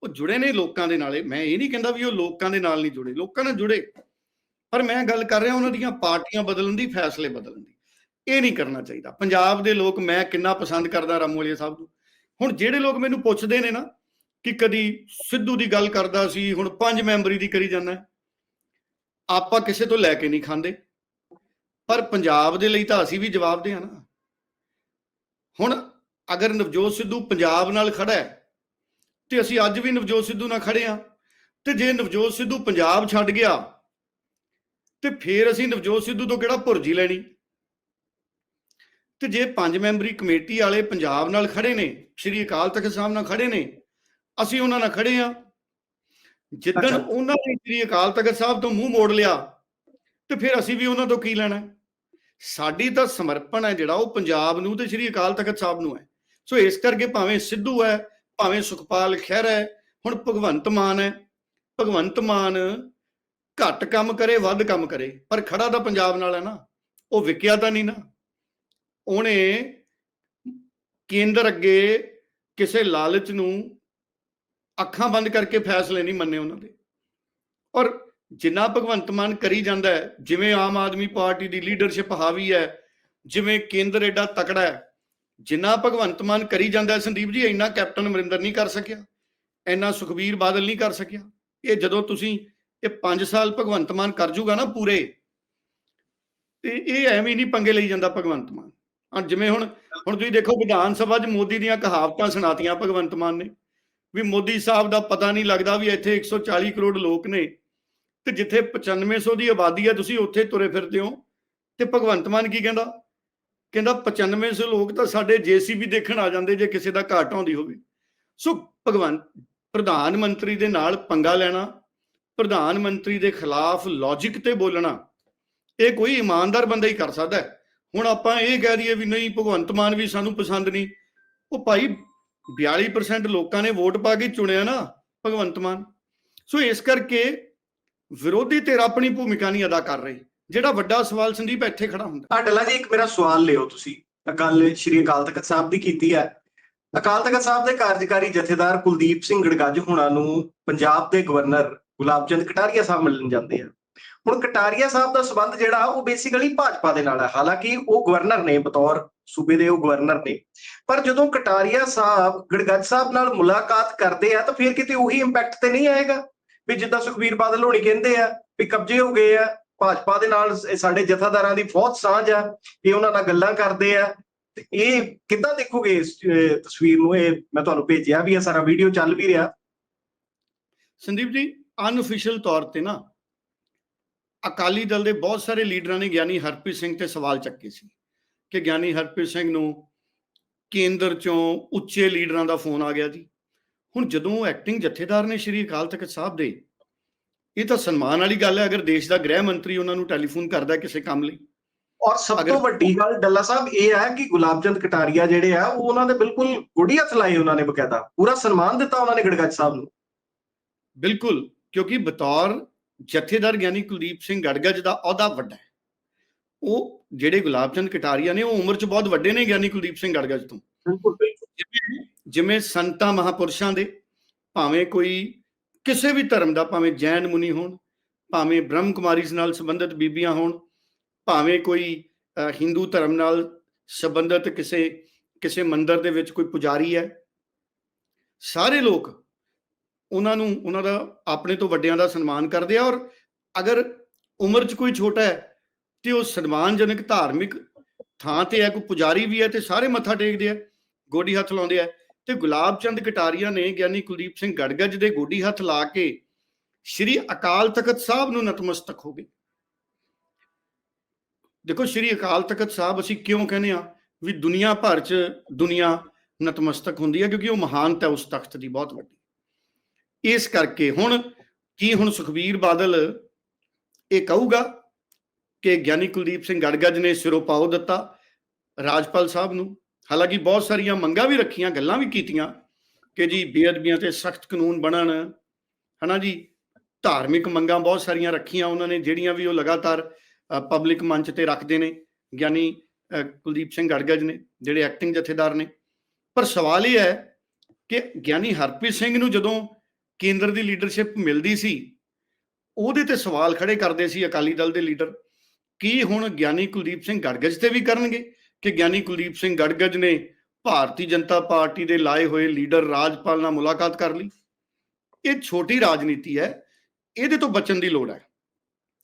B: ਉਹ ਜੁੜੇ ਨੇ ਲੋਕਾਂ ਦੇ ਨਾਲੇ। ਮੈਂ ਇਹ ਨਹੀਂ ਕਹਿੰਦਾ ਵੀ ਉਹ ਲੋਕਾਂ ਦੇ ਨਾਲ ਨਹੀਂ ਜੁੜੇ। ਲੋਕਾਂ ਨਾਲ ਜੁੜੇ। ਪਰ ਮੈਂ ਗੱਲ ਕਰ ਰਿਹਾ ਉਹਨਾਂ ਦੀਆਂ ਪਾਰਟੀਆਂ ਬਦਲਣ ਦੀ, ਫੈਸਲੇ ਬਦਲਣ ਦੀ। ਇਹ ਨਹੀਂ ਕਰਨਾ ਚਾਹੀਦਾ। ਪੰਜਾਬ ਦੇ ਲੋਕ ਮੈਂ ਕਿੰਨਾ ਪਸੰਦ ਕਰਦਾ ਰਾਮੋਲੀਆ ਸਾਹਿਬ ਨੂੰ। ਹੁਣ ਜਿਹੜੇ ਲੋਕ ਮੈਨੂੰ ਪੁੱਛਦੇ ਨੇ ਨਾ ਕਿ ਕਦੀ ਸਿੱਧੂ ਦੀ ਗੱਲ ਕਰਦਾ ਸੀ, ਹੁਣ ਪੰਜ ਮੈਂਬਰੀ ਦੀ ਕਰੀ ਜਾਂਦਾ। ਆਪਾਂ ਕਿਸੇ ਤੋਂ ਲੈ ਕੇ ਨਹੀਂ ਖਾਂਦੇ। ਪਰ ਪੰਜਾਬ ਦੇ ਲਈ ਤਾਂ ਅਸੀਂ ਵੀ ਜਵਾਬ ਦੇ ਆ ਨਾ ਹੁਣ ਅਗਰ ਨਵਜੋਤ ਸਿੱਧੂ ਪੰਜਾਬ ਨਾਲ ਖੜਾ ਹੈ, ਤੇ ਅਸੀਂ ਅੱਜ ਵੀ ਨਵਜੋਤ ਸਿੱਧੂ ਨਾਲ ਖੜੇ ਆ ਤੇ ਜੇ ਨਵਜੋਤ ਸਿੱਧੂ ਪੰਜਾਬ ਛੱਡ ਗਿਆ ਤੇ ਫੇਰ ਅਸੀਂ ਨਵਜੋਤ ਸਿੱਧੂ ਤੋਂ ਕਿਹੜਾ ਭੁਰਜੀ ਲੈਣੀ ਤੇ ਜੇ ਪੰਜ ਮੈਂਬਰੀ ਕਮੇਟੀ ਵਾਲੇ ਪੰਜਾਬ ਨਾਲ ਖੜੇ ਨੇ ਸ਼੍ਰੀ ਅਕਾਲ ਤਖਤ ਸਾਹਿਬ ਨਾਲ ਖੜੇ ਨੇ ਅਸੀਂ ਉਹਨਾਂ ਨਾਲ ਖੜੇ ਆ ਜਿੱਦਣ। ਉਹਨਾਂ ਨੇ ਸ਼੍ਰੀ ਅਕਾਲ ਤਖਤ ਸਾਹਿਬ ਤੋਂ ਮੂੰਹ ਮੋੜ ਲਿਆ ਤੇ ਫਿਰ ਅਸੀਂ ਵੀ ਉਹਨਾਂ ਤੋਂ ਕੀ ਲੈਣਾ? ਸਾਡੀ ਤਾਂ ਸਮਰਪਣ ਹੈ ਜਿਹੜਾ ਉਹ ਪੰਜਾਬ ਨੂੰ ਤੇ ਸ਼੍ਰੀ ਅਕਾਲ ਤਖਤ ਸਾਹਿਬ ਨੂੰ ਹੈ ਸੋ ਇਸ ਕਰਕੇ ਭਾਵੇਂ ਸਿੱਧੂ ਹੈ ਭਾਵੇਂ ਸੁਖਪਾਲ ਖਹਿਰਾ ਹੈ ਹੁਣ ਭਗਵੰਤ ਮਾਨ ਹੈ ਭਗਵੰਤ ਮਾਨ ਘੱਟ ਕੰਮ ਕਰੇ, ਵੱਧ ਕੰਮ ਕਰੇ, ਪਰ ਖੜਾ ਤਾਂ ਪੰਜਾਬ ਨਾਲ ਹੈ ਨਾ, ਉਹ ਵਿਕਿਆ ਤਾਂ ਨਹੀਂ ਨਾ। ਉਹਨੇ ਕੇਂਦਰ ਅੱਗੇ ਕਿਸੇ ਲਾਲਚ ਨੂੰ ਅੱਖਾਂ ਬੰਦ ਕਰਕੇ ਫੈਸਲੇ ਨਹੀਂ ਮੰਨੇ ਉਹਨਾਂ ਦੇ। ਔਰ ਜਿੰਨਾ ਭਗਵੰਤ ਮਾਨ ਕਰੀ ਜਾਂਦਾ ਹੈ, ਜਿਵੇਂ ਆਮ ਆਦਮੀ ਪਾਰਟੀ ਦੀ ਲੀਡਰਸ਼ਿਪ ਹਾਵੀ ਹੈ, ਜਿਵੇਂ ਕੇਂਦਰ ਐਡਾ ਤਕੜਾ ਹੈ, ਜਿੰਨਾ ਭਗਵੰਤ ਮਾਨ ਕਰੀ ਜਾਂਦਾ ਹੈ ਸੰਦੀਪ ਜੀ, ਇੰਨਾ ਕੈਪਟਨ ਅਮਰਿੰਦਰ ਨਹੀਂ ਕਰ ਸਕਿਆ, ਇੰਨਾ ਸੁਖਬੀਰ ਬਾਦਲ ਨਹੀਂ ਕਰ ਸਕਿਆ। ਇਹ ਜਦੋਂ ਤੁਸੀਂ ਇਹ 5 ਸਾਲ ਭਗਵੰਤ ਮਾਨ ਕਰ ਜੂਗਾ ਨਾ ਪੂਰੇ, ਤੇ ਇਹ ਐਵੇਂ ਨਹੀਂ ਪੰਗੇ ਲਈ ਜਾਂਦਾ ਭਗਵੰਤ ਮਾਨ। ਹਾਂ ਜਿਵੇਂ ਹੁਣ ਹੁਣ ਤੁਸੀਂ ਦੇਖੋ ਵਿਧਾਨ ਸਭਾ 'ਚ ਮੋਦੀ ਦੀਆਂ ਕਹਾਵਤਾਂ ਸੁਣਾਤੀਆਂ ਭਗਵੰਤ ਮਾਨ ਨੇ, ਵੀ ਮੋਦੀ ਸਾਹਿਬ ਦਾ ਪਤਾ ਨਹੀਂ ਲੱਗਦਾ ਵੀ ਇੱਥੇ 140 ਕਰੋੜ ਲੋਕ ਨੇ, ਤੇ ਜਿੱਥੇ 9500 ਦੀ ਆਬਾਦੀ ਹੈ ਤੁਸੀਂ ਉੱਥੇ ਤੁਰੇ ਫਿਰਦੇ ਹੋ, ਤੇ ਭਗਵੰਤ ਮਾਨ ਕੀ ਕਹਿੰਦਾ? ਕਹਿੰਦਾ 9500 ਲੋਕ ਤਾਂ ਸਾਡੇ ਜੀਸੀਬੀ ਦੇਖਣ ਆ ਜਾਂਦੇ ਜੇ ਕਿਸੇ ਦਾ ਘਾਟ ਆਉਂਦੀ ਹੋਵੇ। ਸੋ ਭਗਵੰਤ, ਪ੍ਰਧਾਨ ਮੰਤਰੀ ਦੇ ਨਾਲ ਪੰਗਾ ਲੈਣਾ ਪ੍ਰਧਾਨ ਮੰਤਰੀ ਦੇ ਖਿਲਾਫ ਲੌਜੀਕ ਤੇ ਬੋਲਣਾ, ਇਹ ਕੋਈ ਇਮਾਨਦਾਰ ਬੰਦਾ ਹੀ ਕਰ ਸਕਦਾ ਹੈ। ਹੁਣ ਆਪਾਂ ਇਹ ਕਹਿ ਦਈਏ ਵੀ ਨਹੀਂ, ਭਗਵੰਤ ਮਾਨ ਵੀ ਸਾਨੂੰ ਪਸੰਦ ਨਹੀਂ। ਉਹ ਭਾਈ 42% ਲੋਕਾਂ ਨੇ ਵੋਟ ਪਾ ਕੇ ਚੁਣਿਆ ਨਾ, ਭਗਵੰਤ ਮਾਨ। ਸੋ ਇਸ ਕਰਕੇ ਵਿਰੋਧੀ ਧਿਰ ਆਪਣੀ ਭੂਮਿਕਾ ਨਹੀਂ ਅਦਾ ਕਰ ਰਹੀ, ਜਿਹੜਾ ਵੱਡਾ ਸਵਾਲ ਸੰਦੀਪ ਇੱਥੇ ਖੜਾ ਹੁੰਦਾ।
A: ਅਟਲਾ ਜੀ, ਇੱਕ ਮੇਰਾ ਸਵਾਲ ਲਿਓ ਤੁਸੀਂ। ਅਕਾਲ ਸ਼੍ਰੀ ਅਕਾਲ ਤਖਤ ਸਾਹਿਬ ਦੀ ਕੀਤੀ ਹੈ। ਅਕਾਲ ਤਖਤ ਸਾਹਿਬ ਦੇ ਕਾਰਜਕਾਰੀ ਜਥੇਦਾਰ ਕੁਲਦੀਪ ਸਿੰਘ ਗੜਗੱਜ ਹੁਣਾਂ ਨੂੰ ਪੰਜਾਬ ਦੇ ਗਵਰਨਰ ਗੁਲਾਬ ਚੰਦ ਕਟਾਰੀਆ ਸਾਹਿਬ ਮਿਲਣ ਜਾਂਦੇ ਆ। ਹੁਣ ਕਟਾਰੀਆ ਸਾਹਿਬ ਦਾ ਸਬੰਧ ਜਿਹੜਾ ਉਹ ਬੇਸਿਕਲੀ ਭਾਜਪਾ ਦੇ ਨਾਲ ਹੈ ਹਾਲਾਂਕਿ ਉਹ ਗਵਰਨਰ ਨੇ ਬਤੌਰ, ਸੂਬੇ ਦੇ ਉਹ ਗਵਰਨਰ ਨੇ। ਪਰ ਜਦੋਂ ਕਟਾਰੀਆ ਸਾਹਿਬ, ਗੜਗੱਜ ਸਾਹਿਬ ਨਾਲ ਮੁਲਾਕਾਤ ਕਰਦੇ ਆ ਤਾਂ ਫਿਰ ਕਿਤੇ ਉਹੀ ਇੰਪੈਕਟ ਤੇ ਨਹੀਂ ਆਏਗਾ? ਵੀ ਜਿੱਦਾਂ ਸੁਖਬੀਰ ਬਾਦਲ ਹੋਣੀ ਕਹਿੰਦੇ ਆ ਵੀ ਕਬਜ਼ੇ ਹੋ ਗਏ ਆ, ਭਾਜਪਾ ਦੇ ਨਾਲ ਸਾਡੇ ਜਥੇਦਾਰਾਂ ਦੀ ਬਹੁਤ ਸਾਂਝ ਆ ਇਹ ਉਹਨਾਂ ਨਾਲ ਗੱਲਾਂ ਕਰਦੇ ਆ। ਤੇ ਇਹ ਕਿੱਦਾਂ ਦੇਖੋਗੇ ਇਸ ਤਸਵੀਰ ਨੂੰ? ਇਹ ਮੈਂ ਤੁਹਾਨੂੰ ਭੇਜਿਆ ਵੀ ਇਹ ਸਾਰਾ ਵੀਡੀਓ ਚੱਲ ਵੀ ਰਿਹਾ।
B: ਸੰਦੀਪ ਜੀ ਅਨਅਫੀਸ਼ੀਅਲ ਤੌਰ ਤੇ ਨਾ ਅਕਾਲੀ ਦਲ ਦੇ ਬਹੁਤ ਸਾਰੇ ਲੀਡਰਾਂ ਨੇ ਗਿਆਨੀ ਹਰਪ੍ਰੀਤ ਸਿੰਘ ਤੇ ਸਵਾਲ ਚੱਕੇ ਸੀ ਕਿ ਗਿਆਨੀ ਹਰਪ੍ਰੀਤ ਸਿੰਘ ਨੂੰ ਕੇਂਦਰ ਚੋਂ ਉੱਚੇ ਲੀਡਰਾਂ ਦਾ ਫੋਨ ਆ ਗਿਆ ਜੀ। ਹੁਣ ਜਦੋਂ ਐਕਟਿੰਗ ਜਥੇਦਾਰ ਨੇ ਸ਼੍ਰੀ ਅਕਾਲ ਤਖਤ ਸਾਹਿਬ ਦੇ ਇਹ ਤਾਂ ਸਨਮਾਨ ਵਾਲੀ ਗੱਲ ਹੈ ਅਗਰ ਦੇਸ਼ ਦਾ ਗ੍ਰਹਿ ਮੰਤਰੀ ਉਹਨਾਂ ਨੂੰ ਟੈਲੀਫੋਨ ਕਰਦਾ ਕਿਸੇ ਕੰਮ ਲਈ।
A: ਔਰ ਸਭ ਤੋਂ ਵੱਡੀ ਗੱਲ ਡੱਲਾ ਸਾਹਿਬ ਇਹ ਹੈ ਕਿ ਗੁਲਾਬ ਚੰਦ ਕਟਾਰੀਆ ਜਿਹੜੇ ਆ ਉਹ ਉਹਨਾਂ ਦੇ ਬਿਲਕੁਲ ਗੋੜੀ ਹੱਥ ਲਾਏ ਉਹਨਾਂ ਨੇ ਬਕਾਇਦਾ। ਪੂਰਾ ਸਨਮਾਨ ਦਿੱਤਾ ਉਹਨਾਂ ਨੇ ਗੜਗੱਜ ਸਾਹਿਬ ਨੂੰ।
B: ਬਿਲਕੁਲ। ਕਿਉਂਕਿ ਬਤੌਰ ਜਥੇਦਾਰ ਗਿਆਨੀ ਕੁਲਦੀਪ ਸਿੰਘ ਗੜਗੜ ਦਾ ਅਹੁਦਾ ਵੱਡਾ ਹੈ। ਉਹ ਜਿਹੜੇ ਗੁਲਾਬ ਚੰਦ ਕਟਾਰੀਆ ਨੇ ਉਹ ਉਮਰ 'ਚ ਬਹੁਤ ਵੱਡੇ ਨੇ ਗਿਆਨੀ ਕੁਲਦੀਪ ਸਿੰਘ ਗੜਗੜ ਤੋਂ।
A: ਬਿਲਕੁਲ ਬਿਲਕੁਲ
B: ਜਿਵੇਂ ਸੰਤਾਂ ਮਹਾਪੁਰਸ਼ਾਂ ਦੇ ਭਾਵੇਂ ਕੋਈ ਕਿਸੇ ਵੀ ਧਰਮ ਦਾ ਭਾਵੇਂ ਜੈਨ ਮੁਨੀ ਹੋਣ ਭਾਵੇਂ ਬ੍ਰਹਮ ਕੁਮਾਰੀਜ਼ ਨਾਲ ਸੰਬੰਧਿਤ ਬੀਬੀਆਂ ਹੋਣ ਭਾਵੇਂ ਕੋਈ ਹਿੰਦੂ ਧਰਮ ਨਾਲ ਸੰਬੰਧਿਤ ਕਿਸੇ ਕਿਸੇ ਮੰਦਿਰ ਦੇ ਵਿੱਚ ਕੋਈ ਪੁਜਾਰੀ ਹੈ ਸਾਰੇ ਲੋਕ ਉਹਨਾਂ ਨੂੰ, ਉਹਨਾਂ ਦਾ, ਆਪਣੇ ਤੋਂ ਵੱਡਿਆਂ ਦਾ ਸਨਮਾਨ ਕਰਦੇ ਆ ਔਰ ਅਗਰ ਉਮਰ 'ਚ ਕੋਈ ਛੋਟਾ ਹੈ ਤੇ ਉਹ ਸਨਮਾਨਜਨਕ ਧਾਰਮਿਕ ਥਾਂ ਤੇ ਹੈ, ਕੋਈ ਪੁਜਾਰੀ ਵੀ ਹੈ ਤੇ ਸਾਰੇ ਮੱਥਾ ਟੇਕਦੇ ਆ, ਗੋਡੀ ਹੱਥ ਲਾਉਂਦੇ ਆ ਤੇ ਗੁਲਾਬ ਚੰਦ ਕਟਾਰੀਆ ਨੇ ਗਿਆਨੀ ਕੁਲਦੀਪ ਸਿੰਘ ਗੜਗੜ ਦੇ ਗੋਡੀ ਹੱਥ ਲਾ ਕੇ ਸ਼੍ਰੀ ਅਕਾਲ ਤਖਤ ਸਾਹਿਬ ਨੂੰ ਨਤਮਸਤਕ ਹੋ ਗਏ। ਦੇਖੋ ਸ਼੍ਰੀ ਅਕਾਲ ਤਖਤ ਸਾਹਿਬ ਅਸੀਂ ਕਿਉਂ ਕਹਿੰਦੇ ਆ ਵੀ ਦੁਨੀਆ ਭਰ 'ਚ ਦੁਨੀਆ ਨਤਮਸਤਕ ਹੁੰਦੀ ਹੈ ਕਿਉਂਕਿ ਉਹ ਮਹਾਨਤ ਹੈ ਉਸ ਤਖਤ ਦੀ, ਬਹੁਤ ਵੱਡੀ। ਇਸ ਕਰਕੇ ਹੁਣ ਕੀ ਹੁਣ ਸੁਖਬੀਰ ਬਾਦਲ ਇਹ ਕਹੂਗਾ ਕਿ ਗਿਆਨੀ ਕੁਲਦੀਪ ਸਿੰਘ ਗੜਗੜ ਨੇ ਸਿਰੋਂ ਪਾਉ ਦਿੱਤਾ ਰਾਜਪਾਲ ਸਾਹਿਬ ਨੂੰ। ਹਾਲਾਂਕਿ ਬਹੁਤ ਸਾਰੀਆਂ ਮੰਗਾਂ ਵੀ ਰੱਖੀਆਂ, ਗੱਲਾਂ ਵੀ ਕੀਤੀਆਂ ਕਿ ਜੀ ਬੇਅਦਬੀਆਂ ਤੇ ਸਖਤ ਕਾਨੂੰਨ ਬਣਨ। ਹਨਾ ਜੀ? ਧਾਰਮਿਕ ਮੰਗਾਂ ਬਹੁਤ ਸਾਰੀਆਂ ਰੱਖੀਆਂ ਉਹਨਾਂ ਨੇ, ਜਿਹੜੀਆਂ ਵੀ ਉਹ ਲਗਾਤਾਰ ਪਬਲਿਕ ਮੰਚ ਤੇ ਰੱਖਦੇ ਨੇ, ਗਿਆਨੀ ਕੁਲਦੀਪ ਸਿੰਘ ਗੜਗੜ ਨੇ, ਜਿਹੜੇ ਐਕਟਿੰਗ ਜਥੇਦਾਰ ਨੇ। ਪਰ ਸਵਾਲ ਇਹ ਹੈ ਕਿ ਗਿਆਨੀ ਹਰਪ੍ਰੀਤ ਸਿੰਘ ਨੂੰ ਜਦੋਂ ਕੇਂਦਰ ਦੀ ਲੀਡਰਸ਼ਿਪ ਮਿਲਦੀ ਸੀ, ਉਹਦੇ ਤੇ ਸਵਾਲ ਖੜੇ ਕਰਦੇ ਸੀ ਅਕਾਲੀ ਦਲ ਦੇ ਲੀਡਰ ਕੀ ਹੁਣ ਗਿਆਨੀ ਕੁਲਦੀਪ ਸਿੰਘ ਗੜਗਜ ਤੇ ਵੀ ਕਰਨਗੇ? ਕਿ ਗਿਆਨੀ ਕੁਲਦੀਪ ਸਿੰਘ ਗੜਗੜ ਨੇ ਭਾਰਤੀ ਜਨਤਾ ਪਾਰਟੀ ਦੇ ਲਾਏ ਹੋਏ ਲੀਡਰ ਰਾਜਪਾਲ ਨਾਲ ਮੁਲਾਕਾਤ ਕਰ ਲਈ। ਇਹ ਛੋਟੀ ਰਾਜਨੀਤੀ ਹੈ, ਇਹਦੇ ਤੋਂ ਬਚਣ ਦੀ ਲੋੜ ਹੈ।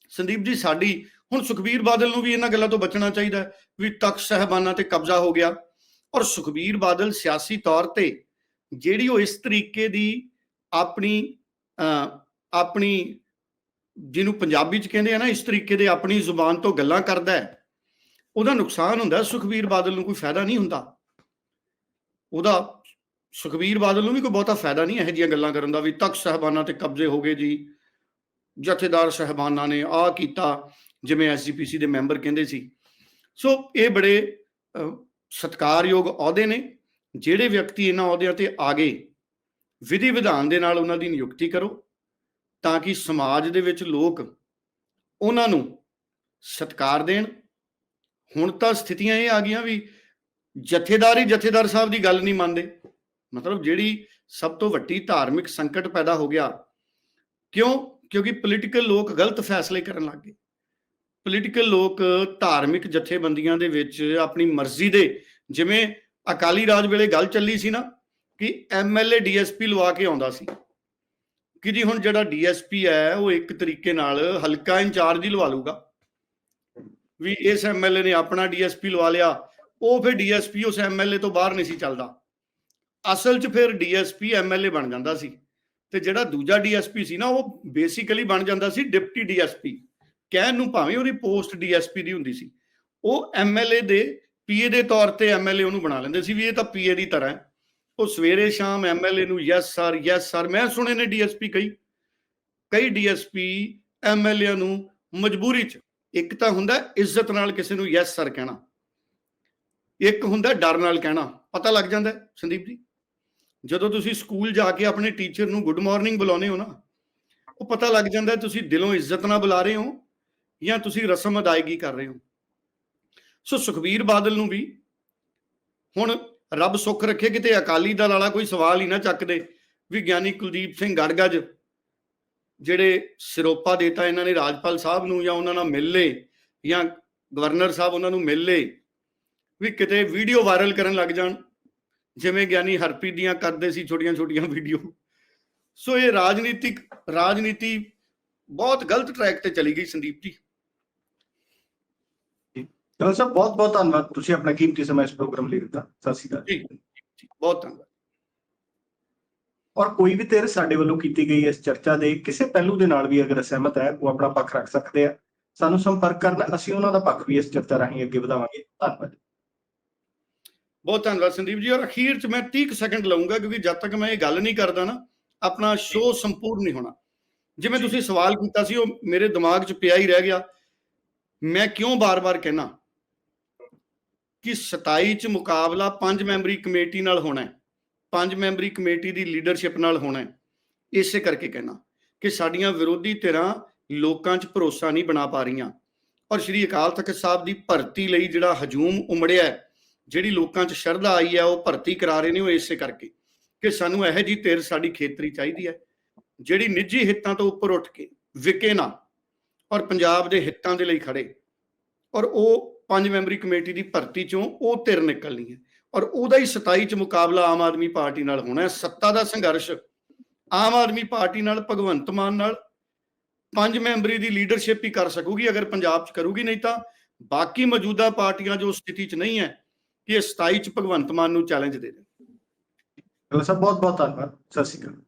B: ਸੰਦੀਪ ਜੀ, ਸਾਡੀ, ਹੁਣ ਸੁਖਬੀਰ ਬਾਦਲ ਨੂੰ ਵੀ ਇਹਨਾਂ ਗੱਲਾਂ ਤੋਂ ਬਚਣਾ ਚਾਹੀਦਾ ਵੀ ਤਖਤ ਸਹਿਬਾਨਾਂ ਤੇ ਕਬਜ਼ਾ ਹੋ ਗਿਆ। ਔਰ ਸੁਖਬੀਰ ਬਾਦਲ ਸਿਆਸੀ ਤੌਰ ਤੇ ਜਿਹੜੀ ਉਹ ਇਸ ਤਰੀਕੇ ਦੀ ਆਪਣੀ ਅਹ, ਆਪਣੀ ਜਿਹਨੂੰ ਪੰਜਾਬੀ ਚ ਕਹਿੰਦੇ ਆ ਨਾ ਇਸ ਤਰੀਕੇ ਦੇ ਆਪਣੀ ਜ਼ੁਬਾਨ ਤੋਂ ਗੱਲਾਂ ਕਰਦਾ ਹੈ ਉਹਦਾ ਨੁਕਸਾਨ ਹੁੰਦਾ ਸੁਖਬੀਰ ਬਾਦਲ ਨੂੰ ਕੋਈ ਫਾਇਦਾ ਨਹੀਂ ਹੁੰਦਾ। ਉਹਦਾ ਸੁਖਬੀਰ ਬਾਦਲ ਨੂੰ ਵੀ ਕੋਈ ਬਹੁਤਾ ਫਾਇਦਾ ਨਹੀਂ ਇਹੋ ਜਿਹੀਆਂ ਗੱਲਾਂ ਕਰਨ ਦਾ ਵੀ ਤਖਤ ਸਹਿਬਾਨਾਂ ਤੇ ਕਬਜ਼ੇ ਹੋ ਗਏ ਜੀ ਜਥੇਦਾਰ ਸਹਿਬਾਨਾਂ ਨੇ ਆ ਕੀਤਾ ਜਿਵੇਂ ਐਸਜੀਪੀਸੀ ਦੇ ਮੈਂਬਰ ਕਹਿੰਦੇ ਸੀ। ਸੋ ਇਹ ਬੜੇ ਅਹ, ਸਤਿਕਾਰਯੋਗ ਅਹੁਦੇ ਨੇ ਜਿਹੜੇ ਵਿਅਕਤੀ ਇਹਨਾਂ ਅਹੁਦਿਆਂ ਤੇ ਆ ਗਏ ਵਿਧੀ ਵਿਧਾਨ ਦੇ ਨਾਲ ਉਹਨਾਂ ਦੀ ਨਿਯੁਕਤੀ ਕਰੋ ਤਾਂ ਕਿ ਸਮਾਜ ਦੇ ਵਿੱਚ ਲੋਕ ਉਹਨਾਂ ਨੂੰ ਸਤਿਕਾਰ ਦੇਣ। ਹੁਣ ਤਾਂ ਸਥਿਤੀਆਂ ਇਹ ਆ ਗਈਆਂ ਵੀ ਜਥੇਦਾਰ ਹੀ ਜਥੇਦਾਰ ਸਾਹਿਬ ਦੀ ਗੱਲ ਨਹੀਂ ਮੰਨਦੇ। ਮਤਲਬ ਜਿਹੜੀ ਸਭ ਤੋਂ ਵੱਡੀ ਧਾਰਮਿਕ ਸੰਕਟ ਪੈਦਾ ਹੋ ਗਿਆ। ਕਿਉਂ? ਕਿਉਂਕਿ ਪੋਲੀਟੀਕਲ ਲੋਕ ਗਲਤ ਫੈਸਲੇ ਕਰਨ ਲੱਗ ਗਏ। ਪੋਲੀਟੀਕਲ ਲੋਕ ਧਾਰਮਿਕ ਜਥੇਬੰਦੀਆਂ ਦੇ ਵਿੱਚ ਆਪਣੀ ਮਰਜ਼ੀ ਦੇ ਜਿਵੇਂ ਅਕਾਲੀ ਰਾਜ ਵੇਲੇ ਗੱਲ ਚੱਲੀ ਸੀ ਨਾ ਕਿ ਐਮਐਲਏ ਡੀਐਸਪੀ ਲਵਾ ਕੇ ਆਉਂਦਾ ਸੀ। ਕਿ ਜੀ ਹੁਣ ਜਿਹੜਾ ਡੀਐਸਪੀ ਹੈ, ਉਹ ਇੱਕ ਤਰੀਕੇ ਨਾਲ ਹਲਕਾ ਇੰਚਾਰਜ ਹੀ ਲਵਾ ਲੂਗਾ ਵੀ ਇਸ ਐਮਐਲਏ ਨੇ ਆਪਣਾ ਡੀਐਸਪੀ ਲਵਾ ਲਿਆ, ਉਹ ਫਿਰ ਡੀਐਸਪੀ ਉਸ ਐਮਐਲਏ ਤੋਂ ਬਾਹਰ ਨਹੀਂ ਸੀ ਚੱਲਦਾ। ਅਸਲ 'ਚ ਫਿਰ ਡੀਐਸਪੀ ਐਮਐਲਏ ਬਣ ਜਾਂਦਾ ਸੀ। ਤੇ ਜਿਹੜਾ ਦੂਜਾ ਡੀਐਸਪੀ ਸੀ ਨਾ, ਉਹ ਬੇਸਿਕਲੀ ਬਣ ਜਾਂਦਾ ਸੀ ਡਿਪਟੀ ਡੀਐਸਪੀ ਕਹਿਣ ਨੂੰ ਭਾਵੇਂ ਉਹਦੀ ਪੋਸਟ ਡੀਐਸਪੀ ਦੀ ਹੁੰਦੀ ਸੀ। ਉਹ ਐਮਐਲਏ ਦੇ ਪੀਏ ਦੇ ਤੌਰ ਤੇ ਐਮਐਲਏ ਉਹਨੂੰ ਬਣਾ ਲੈਂਦੇ ਸੀ ਵੀ ਇਹ ਤਾਂ ਪੀਏ ਦੀ ਤਰ੍ਹਾਂ ਹੈ। ਉਹ ਸਵੇਰੇ ਸ਼ਾਮ ਐਮਐਲਏ ਨੂੰ ਯੈਸ ਸਰ ਯੈਸ ਸਰ ਮੈਂ ਸੁਣੇ ਨੇ ਡੀਐਸਪੀ ਕਈ ਕਈ ਡੀਐਸਪੀ ਐਮਐਲਏ ਨੂੰ ਮਜਬੂਰੀ 'ਚ, ਇੱਕ ਤਾਂ ਹੁੰਦਾ ਇੱਜ਼ਤ ਨਾਲ ਕਿਸੇ ਨੂੰ ਯੈਸ ਸਰ ਕਹਿਣਾ। ਇੱਕ ਹੁੰਦਾ ਡਰ ਨਾਲ ਕਹਿਣਾ। ਪਤਾ ਲੱਗ ਜਾਂਦਾ ਸੰਦੀਪ ਜੀ। ਜਦੋਂ ਤੁਸੀਂ ਸਕੂਲ ਜਾ ਕੇ ਆਪਣੇ ਟੀਚਰ ਨੂੰ ਗੁੱਡ ਮਾਰਨਿੰਗ ਬੁਲਾਉਂਦੇ ਹੋ ਨਾ, ਉਹ ਪਤਾ ਲੱਗ ਜਾਂਦਾ ਤੁਸੀਂ ਦਿਲੋਂ ਇੱਜ਼ਤ ਨਾਲ ਬੁਲਾ ਰਹੇ ਹੋ ਜਾਂ ਤੁਸੀਂ ਰਸਮ ਅਦਾਇਗੀ ਕਰ ਰਹੇ ਹੋ। ਸੋ ਸੁਖਬੀਰ ਬਾਦਲ ਨੂੰ ਵੀ ਹੁਣ ਰੱਬ ਸੁੱਖ ਰੱਖੇ ਕਿਤੇ ਅਕਾਲੀ ਦਲ ਵਾਲਾ ਕੋਈ ਸਵਾਲ ਹੀ ਨਾ ਚੱਕਦੇ ਵੀ ਗਿਆਨੀ ਕੁਲਦੀਪ ਸਿੰਘ ਗੜਗੜ ਜਿਹੜੇ ਸਿਰੋਪਾ ਦੇਤਾ ਇਹਨਾਂ ਨੇ ਰਾਜਪਾਲ ਸਾਹਿਬ ਨੂੰ ਜਾਂ ਉਹਨਾਂ ਨਾਲ ਮਿਲ ਲਏ ਜਾਂ ਗਵਰਨਰ ਸਾਹਿਬ ਉਹਨਾਂ ਨੂੰ ਮਿਲ ਲਏ ਵੀ ਕਿਤੇ ਵੀਡੀਓ ਵਾਇਰਲ ਕਰਨ ਲੱਗ ਜਾਣ, ਜਿਵੇਂ ਗਿਆਨੀ ਹਰਪ੍ਰੀਤ ਦੀਆਂ ਕਰਦੇ ਸੀ ਛੋਟੀਆਂ ਛੋਟੀਆਂ ਵੀਡੀਓ। ਸੋ ਇਹ ਰਾਜਨੀਤਿਕ, ਰਾਜਨੀਤੀ ਬਹੁਤ ਗਲਤ ਟਰੈਕ ਤੇ ਚਲੀ ਗਈ ਸੰਦੀਪ ਜੀ।
A: ਚਲੋ ਸਰ ਬਹੁਤ ਬਹੁਤ ਧੰਨਵਾਦ। ਤੁਸੀਂ ਆਪਣਾ ਕੀਮਤੀ ਸਮਾਂ ਇਸ ਪ੍ਰੋਗਰਾਮ ਲਈ ਦਿੱਤਾ। ਸਤਿ ਸ਼੍ਰੀ ਅਕਾਲ।
B: ਜੀ ਬਹੁਤ ਧੰਨਵਾਦ।
A: ਔਰ ਕੋਈ ਵੀ ਧਿਰ ਸਾਡੇ ਵੱਲੋਂ ਕੀਤੀ ਗਈ ਇਸ ਚਰਚਾ ਦੇ ਕਿਸੇ ਪਹਿਲੂ ਦੇ ਨਾਲ ਵੀ ਅਗਰ ਅਸਹਿਮਤ ਹੈ ਉਹ ਆਪਣਾ ਪੱਖ ਰੱਖ ਸਕਦੇ ਆ। ਸਾਨੂੰ ਸੰਪਰਕ ਕਰਨ ਅਸੀਂ ਉਹਨਾਂ ਦਾ ਪੱਖ ਵੀ ਇਸ ਚਰਚਾ ਰਾਹੀਂ ਅੱਗੇ ਵਧਾਵਾਂਗੇ। ਧੰਨਵਾਦ।
B: ਬਹੁਤ ਧੰਨਵਾਦ ਸੰਦੀਪ ਜੀ। ਔਰ ਅਖੀਰ ਚ ਮੈਂ 30 ਕੁ ਸੈਕਿੰਡ ਲਵਾਂਗਾ ਕਿਉਂਕਿ ਜਦ ਤੱਕ ਮੈਂ ਇਹ ਗੱਲ ਨਹੀਂ ਕਰਦਾ ਨਾ ਆਪਣਾ ਸ਼ੋਅ ਸੰਪੂਰਨ ਨਹੀਂ ਹੋਣਾ। ਜਿਵੇਂ। ਤੁਸੀਂ ਸਵਾਲ ਕੀਤਾ ਸੀ ਉਹ ਮੇਰੇ ਦਿਮਾਗ 'ਚ ਪਿਆ ਹੀ ਰਹਿ ਗਿਆ। ਮੈਂ ਕਿਉਂ ਬਾਰ-ਬਾਰ ਕਹਿਣਾ? ਕਿ 27 ਚ ਮੁਕਾਬਲਾ ਪੰਜ ਮੈਂਬਰੀ ਕਮੇਟੀ ਨਾਲ ਹੋਣਾ ਹੈ, ਪੰਜ ਮੈਂਬਰੀ ਕਮੇਟੀ ਦੀ ਲੀਡਰਸ਼ਿਪ ਨਾਲ ਹੋਣਾ ਹੈ। ਇਸੇ ਕਰਕੇ ਕਹਿਣਾ ਕਿ ਸਾਡੀਆਂ ਵਿਰੋਧੀ ਧਿਰਾਂ ਲੋਕਾਂ 'ਚ ਭਰੋਸਾ ਨਹੀਂ ਬਣਾ ਪਾ ਰਹੀਆਂ। ਔਰ ਸ਼੍ਰੀ ਅਕਾਲ ਤਖਤ ਸਾਹਿਬ ਦੀ ਭਰਤੀ ਲਈ ਜਿਹੜਾ ਹਜੂਮ ਉਮੜਿਆ ਹੈ, ਜਿਹੜੀ ਲੋਕਾਂ 'ਚ ਸ਼ਰਧਾ ਆਈ ਹੈ, ਉਹ ਭਰਤੀ ਕਰਾ ਰਹੇ ਨੇ ਉਹ ਇਸੇ ਕਰਕੇ ਕਿ ਸਾਨੂੰ ਇਹੋ ਜੀ ਧਿਰ ਸਾਡੀ ਖੇਤਰੀ ਚਾਹੀਦੀ ਹੈ, ਜਿਹੜੀ ਨਿੱਜੀ ਹਿੱਤਾਂ ਤੋਂ ਉੱਪਰ ਉੱਠ ਕੇ ਵਿਕੇ ਨਾ ਔਰ ਪੰਜਾਬ ਦੇ ਹਿੱਤਾਂ ਦੇ ਲਈ ਖੜੇ ਔਰ ਉਹ ਪੰਜ ਮੈਂਬਰੀ ਕਮੇਟੀ ਦੀ ਭਰਤੀ ਚੋਂ ਉਹ ਧਿਰ ਨਿਕਲਣੀ ਹੈ। ਔਰ ਉਹਦਾ ਹੀ 27 ਚ ਮੁਕਾਬਲਾ ਆਮ ਆਦਮੀ ਪਾਰਟੀ ਨਾਲ ਹੋਣਾ ਹੈ। ਸੱਤਾ ਦਾ ਸੰਘਰਸ਼ ਆਮ ਆਦਮੀ ਪਾਰਟੀ ਨਾਲ, ਭਗਵੰਤ ਮਾਨ ਨਾਲ ਪੰਜ ਮੈਂਬਰੀ ਦੀ ਲੀਡਰਸ਼ਿਪ ਹੀ ਕਰ ਸਕੂਗੀ, ਅਗਰ ਪੰਜਾਬ 'ਚ ਕਰੂਗੀ ਨਹੀਂ ਤਾਂ। ਬਾਕੀ ਮੌਜੂਦਾ ਪਾਰਟੀਆਂ ਜੋ ਸਥਿਤੀ 'ਚ ਨਹੀਂ ਹੈ ਕਿ ਇਹ 27 ਚ ਭਗਵੰਤ ਮਾਨ ਨੂੰ ਚੈਲੰਜ ਦੇ ਦੇਣ।
A: ਸਭ ਬਹੁਤ ਬਹੁਤ ਧੰਨਵਾਦ। ਸਤਿ ਸ਼੍ਰੀ ਅਕਾਲ।